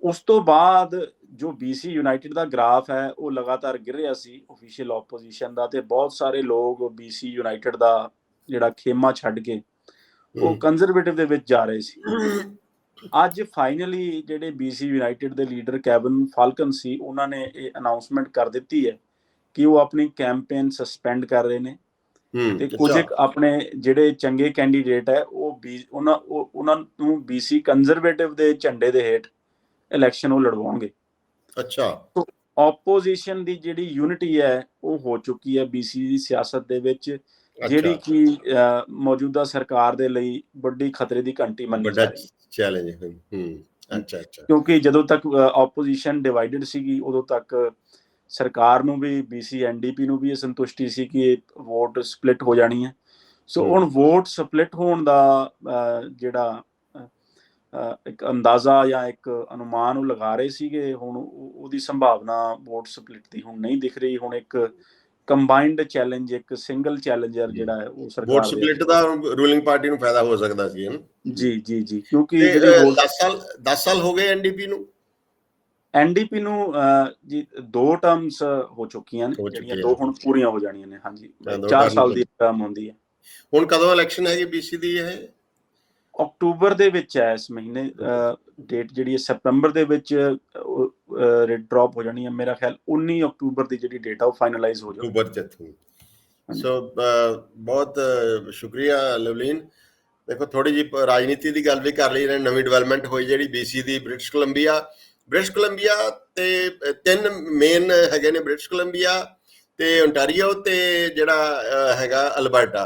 ਉਸ ਤੋਂ ਬਾਅਦ ਜੋ BC ਯੂਨਾਈਟਿਡ ਦਾ ਗ੍ਰਾਫ ਹੈ ਉਹ ਲਗਾਤਾਰ ਗਿਰ ਰਿਹਾ ਸੀ ਅਫੀਸ਼ੀਅਲ ਆਪੋਜੀਸ਼ਨ ਦਾ ਤੇ ਬਹੁਤ ਸਾਰੇ ਲੋਕ BC ਯੂਨਾਈਟਿਡ ਦਾ ਜਿਹੜਾ ਖੇਮਾ ਛੱਡ ਕੇ ਉਹ। ਕੰਜ਼ਰਵੇਟਿਵ ਦੇ ਵਿੱਚ ਜਾ ਰਹੇ ਸੀ। ਅੱਜ ਫਾਈਨਲੀ ਜਿਹੜੇ BC ਯੂਨਾਈਟਿਡ ਦੇ ਲੀਡਰ ਕੈਵਨ ਫਾਲਕਨ ਸੀ ਉਹਨਾਂ ਨੇ ਇਹ ਅਨਾਉਂਸਮੈਂਟ ਕਰ ਦਿੱਤੀ ਹੈ ਕਿ ਉਹ ਆਪਣੀ ਕੈਂਪੇਨ ਸਸਪੈਂਡ ਕਰ ਰਹੇ ਨੇ। ਤੇ ਕੁਝ ਆਪਣੇ ਜਿਹੜੇ ਚੰਗੇ ਕੈਂਡੀਡੇਟ ਹੈ ਉਹ ਉਹਨਾਂ ਉਹ- ਉਹਨਾਂ ਨੂੰ BC ਕੰਜ਼ਰਵੇਟਿਵ ਦੇ ਝੰਡੇ ਦੇ ਹੇਠ ਇਲੈਕਸ਼ਨ ਉਹ ਲੜਵਾਉਣਗੇ। ਅੱਛਾ। ਆਪੋਜੀਸ਼ਨ ਦੀ ਜਿਹੜੀ ਯੂਨਿਟੀ ਹੈ ਉਹ ਹੋ ਚੁੱਕੀ ਹੈ BC ਦੀ ਸਿਆਸਤ ਦੇ ਵਿੱਚ। ਜਿਹੜੀ ਕਿ ਮੌਜੂਦਾ ਸਰਕਾਰ ਦੇ ਲਈ ਵੱਡੀ ਖਤਰੇ ਦੀ ਘੰਟੀ ਮੰਨੀ ਵੱਡਾ ਜਾ ਰਹੀ ਹੈ। ਚੈਲੰਜ ਹੈ ਹੂੰ ਅੱਛਾ ਅੱਛਾ। ਕਿਉਂਕਿ ਜਦੋਂ ਤੱਕ ਆਪੋਜੀਸ਼ਨ ਡਿਵਾਈਡਡ ਸੀਗੀ ਉਦੋਂ ਤੱਕ ਸਰਕਾਰ ਨੂੰ ਵੀ BC ਐਨਡੀਪੀ ਨੂੰ ਵੀ ਇਹ ਸੰਤੁਸ਼ਟੀ ਸੀ ਕਿ ਇਹ ਵੋਟ ਸਪਲਿਟ ਹੋ ਜਾਣੀ ਹੈ। ਸੋ। ਹੁਣ ਵੋਟ ਸਪਲਿਟ ਹੋਣ ਦਾ ਜਿਹੜਾ ਇੱਕ ਅੰਦਾਜ਼ਾ ਜਾਂ ਇੱਕ ਅਨੁਮਾਨ ਉਹ ਲਗਾ ਰਹੇ ਸੀਗੇ ਹੁਣ ਉਹ- ਉਹਦੀ ਸੰਭਾਵਨਾ ਵੋਟ ਸਪਲਿਟ ਦੀ ਹੁਣ ਨਹੀਂ ਦਿਖ ਰਹੀ। ਹੁਣ ਇੱਕ ਕੰਬਾਈਨਡ ਚੈਲੰਜ ਇੱਕ ਸਿੰਗਲ ਚੈਲੰਜਰ ਜਿਹੜਾ ਹੈ ਉਹ ਸਰਕਾਰ ਵੋਟ ਸਪਲਿਟ ਦਾ ਰੂਲਿੰਗ ਪਾਰਟੀ ਨੂੰ ਫਾਇਦਾ ਹੋ ਸਕਦਾ ਸੀ ਜੀ ਜੀ ਜੀ ਕਿਉਂਕਿ ਤੇ ਜਿਹੜੀ ਵੋਟ 10 ਸਾਲ 10 ਸਾਲ ਹੋ ਗਏ ਐਨਡੀਪੀ ਨੂੰ। ਐਨਡੀਪੀ ਨੂੰ ਜੀ ਦੋ ਟਰਮਸ ਹੋ ਚੁੱਕੀਆਂ ਨੇ ਜਿਹੜੀਆਂ ਦੋ ਹੁਣ ਪੂਰੀਆਂ ਹੋ ਜਾਣੀਆਂ ਨੇ ਹਾਂਜੀ। ਹਾਂ, ਦੋ 4 term ਸਾਲ ਦੀ ਟਰਮ ਹੁੰਦੀ ਹੈ। ਹੁਣ ਕਦੋਂ ਇਲੈਕਸ਼ਨ ਹੈਗੀ ਬੀਸੀ ਦੀ ਇਹ? ਅਕਤੂਬਰ ਦੇ ਵਿੱਚ ਹੈ ਇਸ ਮਹੀਨੇ ਡੇਟ ਜਿਹੜੀ ਹੈ ਸਤੰਬਰ ਦੇ ਵਿੱਚ ਰੇਟ ਡ੍ਰੌਪ ਹੋ ਜਾਣੀ ਹੈ। ਮੇਰਾ ਖਿਆਲ 19 ਅਕਤੂਬਰ ਦੀ ਜਿਹੜੀ ਡੇਟ ਆ ਉਹ ਫਾਈਨਲਾਈਜ਼ ਹੋ ਜਾਊ ਅਕਤੂਬਰ ਚ ਸੋ ਬਹੁਤ ਸ਼ੁਕਰੀਆ ਲਵਲੀਨ। ਦੇਖੋ ਥੋੜੀ ਜੀ ਰਾਜਨੀਤੀ ਦੀ ਗੱਲ ਵੀ ਕਰ ਲਈ ਰਹੇ ਨਵੀਂ ਡਿਵੈਲਪਮੈਂਟ ਹੋਈ ਜਿਹੜੀ ਬੀਸੀ ਦੀ ਬ੍ਰਿਟਿਸ਼ ਕੋਲੰਬੀਆ ਬ੍ਰਿਟਿਸ਼ ਕੋਲੰਬੀਆ ਤੇ ਤਿੰਨ ਮੇਨ ਹੈਗੇ ਨੇ ਬ੍ਰਿਟਿਸ਼ ਕੋਲੰਬੀਆ ਤੇ ਓਨਟਾਰੀਓ ਤੇ ਜਿਹੜਾ ਹੈਗਾ ਅਲਬਰਟਾ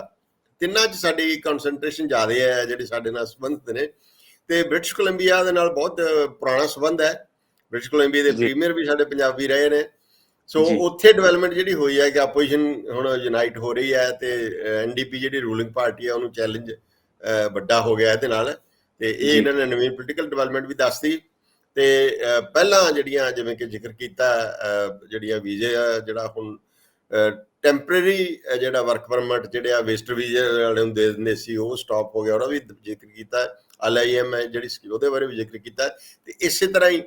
ਤਿੰਨਾਂ 'ਚ ਸਾਡੀ ਕਨਸੈਂਟਰੇਸ਼ਨ ਜ਼ਿਆਦਾ ਹੈ ਜਿਹੜੀ ਸਾਡੇ ਨਾਲ ਸੰਬੰਧਿਤ ਨੇ ਤੇ ਬ੍ਰਿਟਿਸ਼ ਕੋਲੰਬੀਆ ਦੇ ਨਾਲ ਬਹੁਤ ਪੁਰਾਣਾ ਸੰਬੰਧ ਹੈ ਬ੍ਰਿਟਿਸ਼ ਕੋਲੰਬੀਆ ਦੇ। ਪ੍ਰੀਮੀਅਰ ਵੀ ਸਾਡੇ ਪੰਜਾਬੀ ਰਹੇ ਨੇ ਸੋ। ਉੱਥੇ ਡਿਵੈਲਪਮੈਂਟ ਜਿਹੜੀ ਹੋਈ ਹੈ ਕਿ ਆਪੋਜੀਸ਼ਨ ਹੁਣ ਯੂਨਾਈਟ ਹੋ ਰਹੀ ਹੈ ਤੇ ਐਨਡੀਪੀ ਜਿਹੜੀ ਰੂਲਿੰਗ ਪਾਰਟੀ ਹੈ ਉਹਨੂੰ ਚੈਲੰਜ ਵੱਡਾ ਹੋ ਗਿਆ ਇਹਦੇ ਨਾਲ ਤੇ ਇਹ। ਇਹਨਾਂ ਨੇ ਨਵੀਂ ਪੋਲੀਟੀਕਲ ਡਿਵੈਲਪਮੈਂਟ ਵੀ ਦੱਸਤੀ ਤੇ ਪਹਿਲਾਂ ਜਿਹੜੀਆਂ ਜਿਵੇਂ ਕਿ ਜ਼ਿਕਰ ਕੀਤਾ ਜਿਹੜੀਆਂ ਵੀਜ਼ੇ ਜਿਹੜਾ ਹੁਣ ਟੈਂਪਰੇਰੀ ਜਿਹੜਾ ਵਰਕ ਪਰਮਿਟ ਜਿਹੜੇ ਆ ਵੇਸਟਰ ਵੀਜ਼ੇ ਵਾਲੇ ਨੂੰ ਦੇ ਦਿੰਦੇ ਸੀ ਉਹ ਸਟਾਪ ਹੋ ਗਿਆ ਉਹਦਾ ਵੀ ਜ਼ਿਕਰ ਕੀਤਾ ਐਲਆਈਐਮ ਹੈ ਜਿਹੜੀ ਸੀ, ਉਹਦੇ ਬਾਰੇ ਵੀ ਜ਼ਿਕਰ ਕੀਤਾ ਤੇ ਇਸੇ ਤਰ੍ਹਾਂ ਹੀ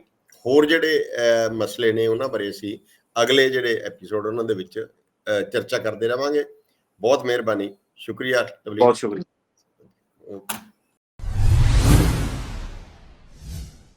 ਹੋਰ ਜਿਹੜੇ ਮਸਲੇ ਨੇ ਉਹਨਾਂ ਬਾਰੇ ਅਸੀਂ ਅਗਲੇ ਜਿਹੜੇ ਐਪੀਸੋਡ ਉਹਨਾਂ ਦੇ ਵਿੱਚ ਚਰਚਾ ਕਰਦੇ ਰਵਾਂਗੇ। ਬਹੁਤ ਮਿਹਰਬਾਨੀ। ਸ਼ੁਕਰੀਆ। ਬਹੁਤ ਸ਼ੁਕਰੀਆ.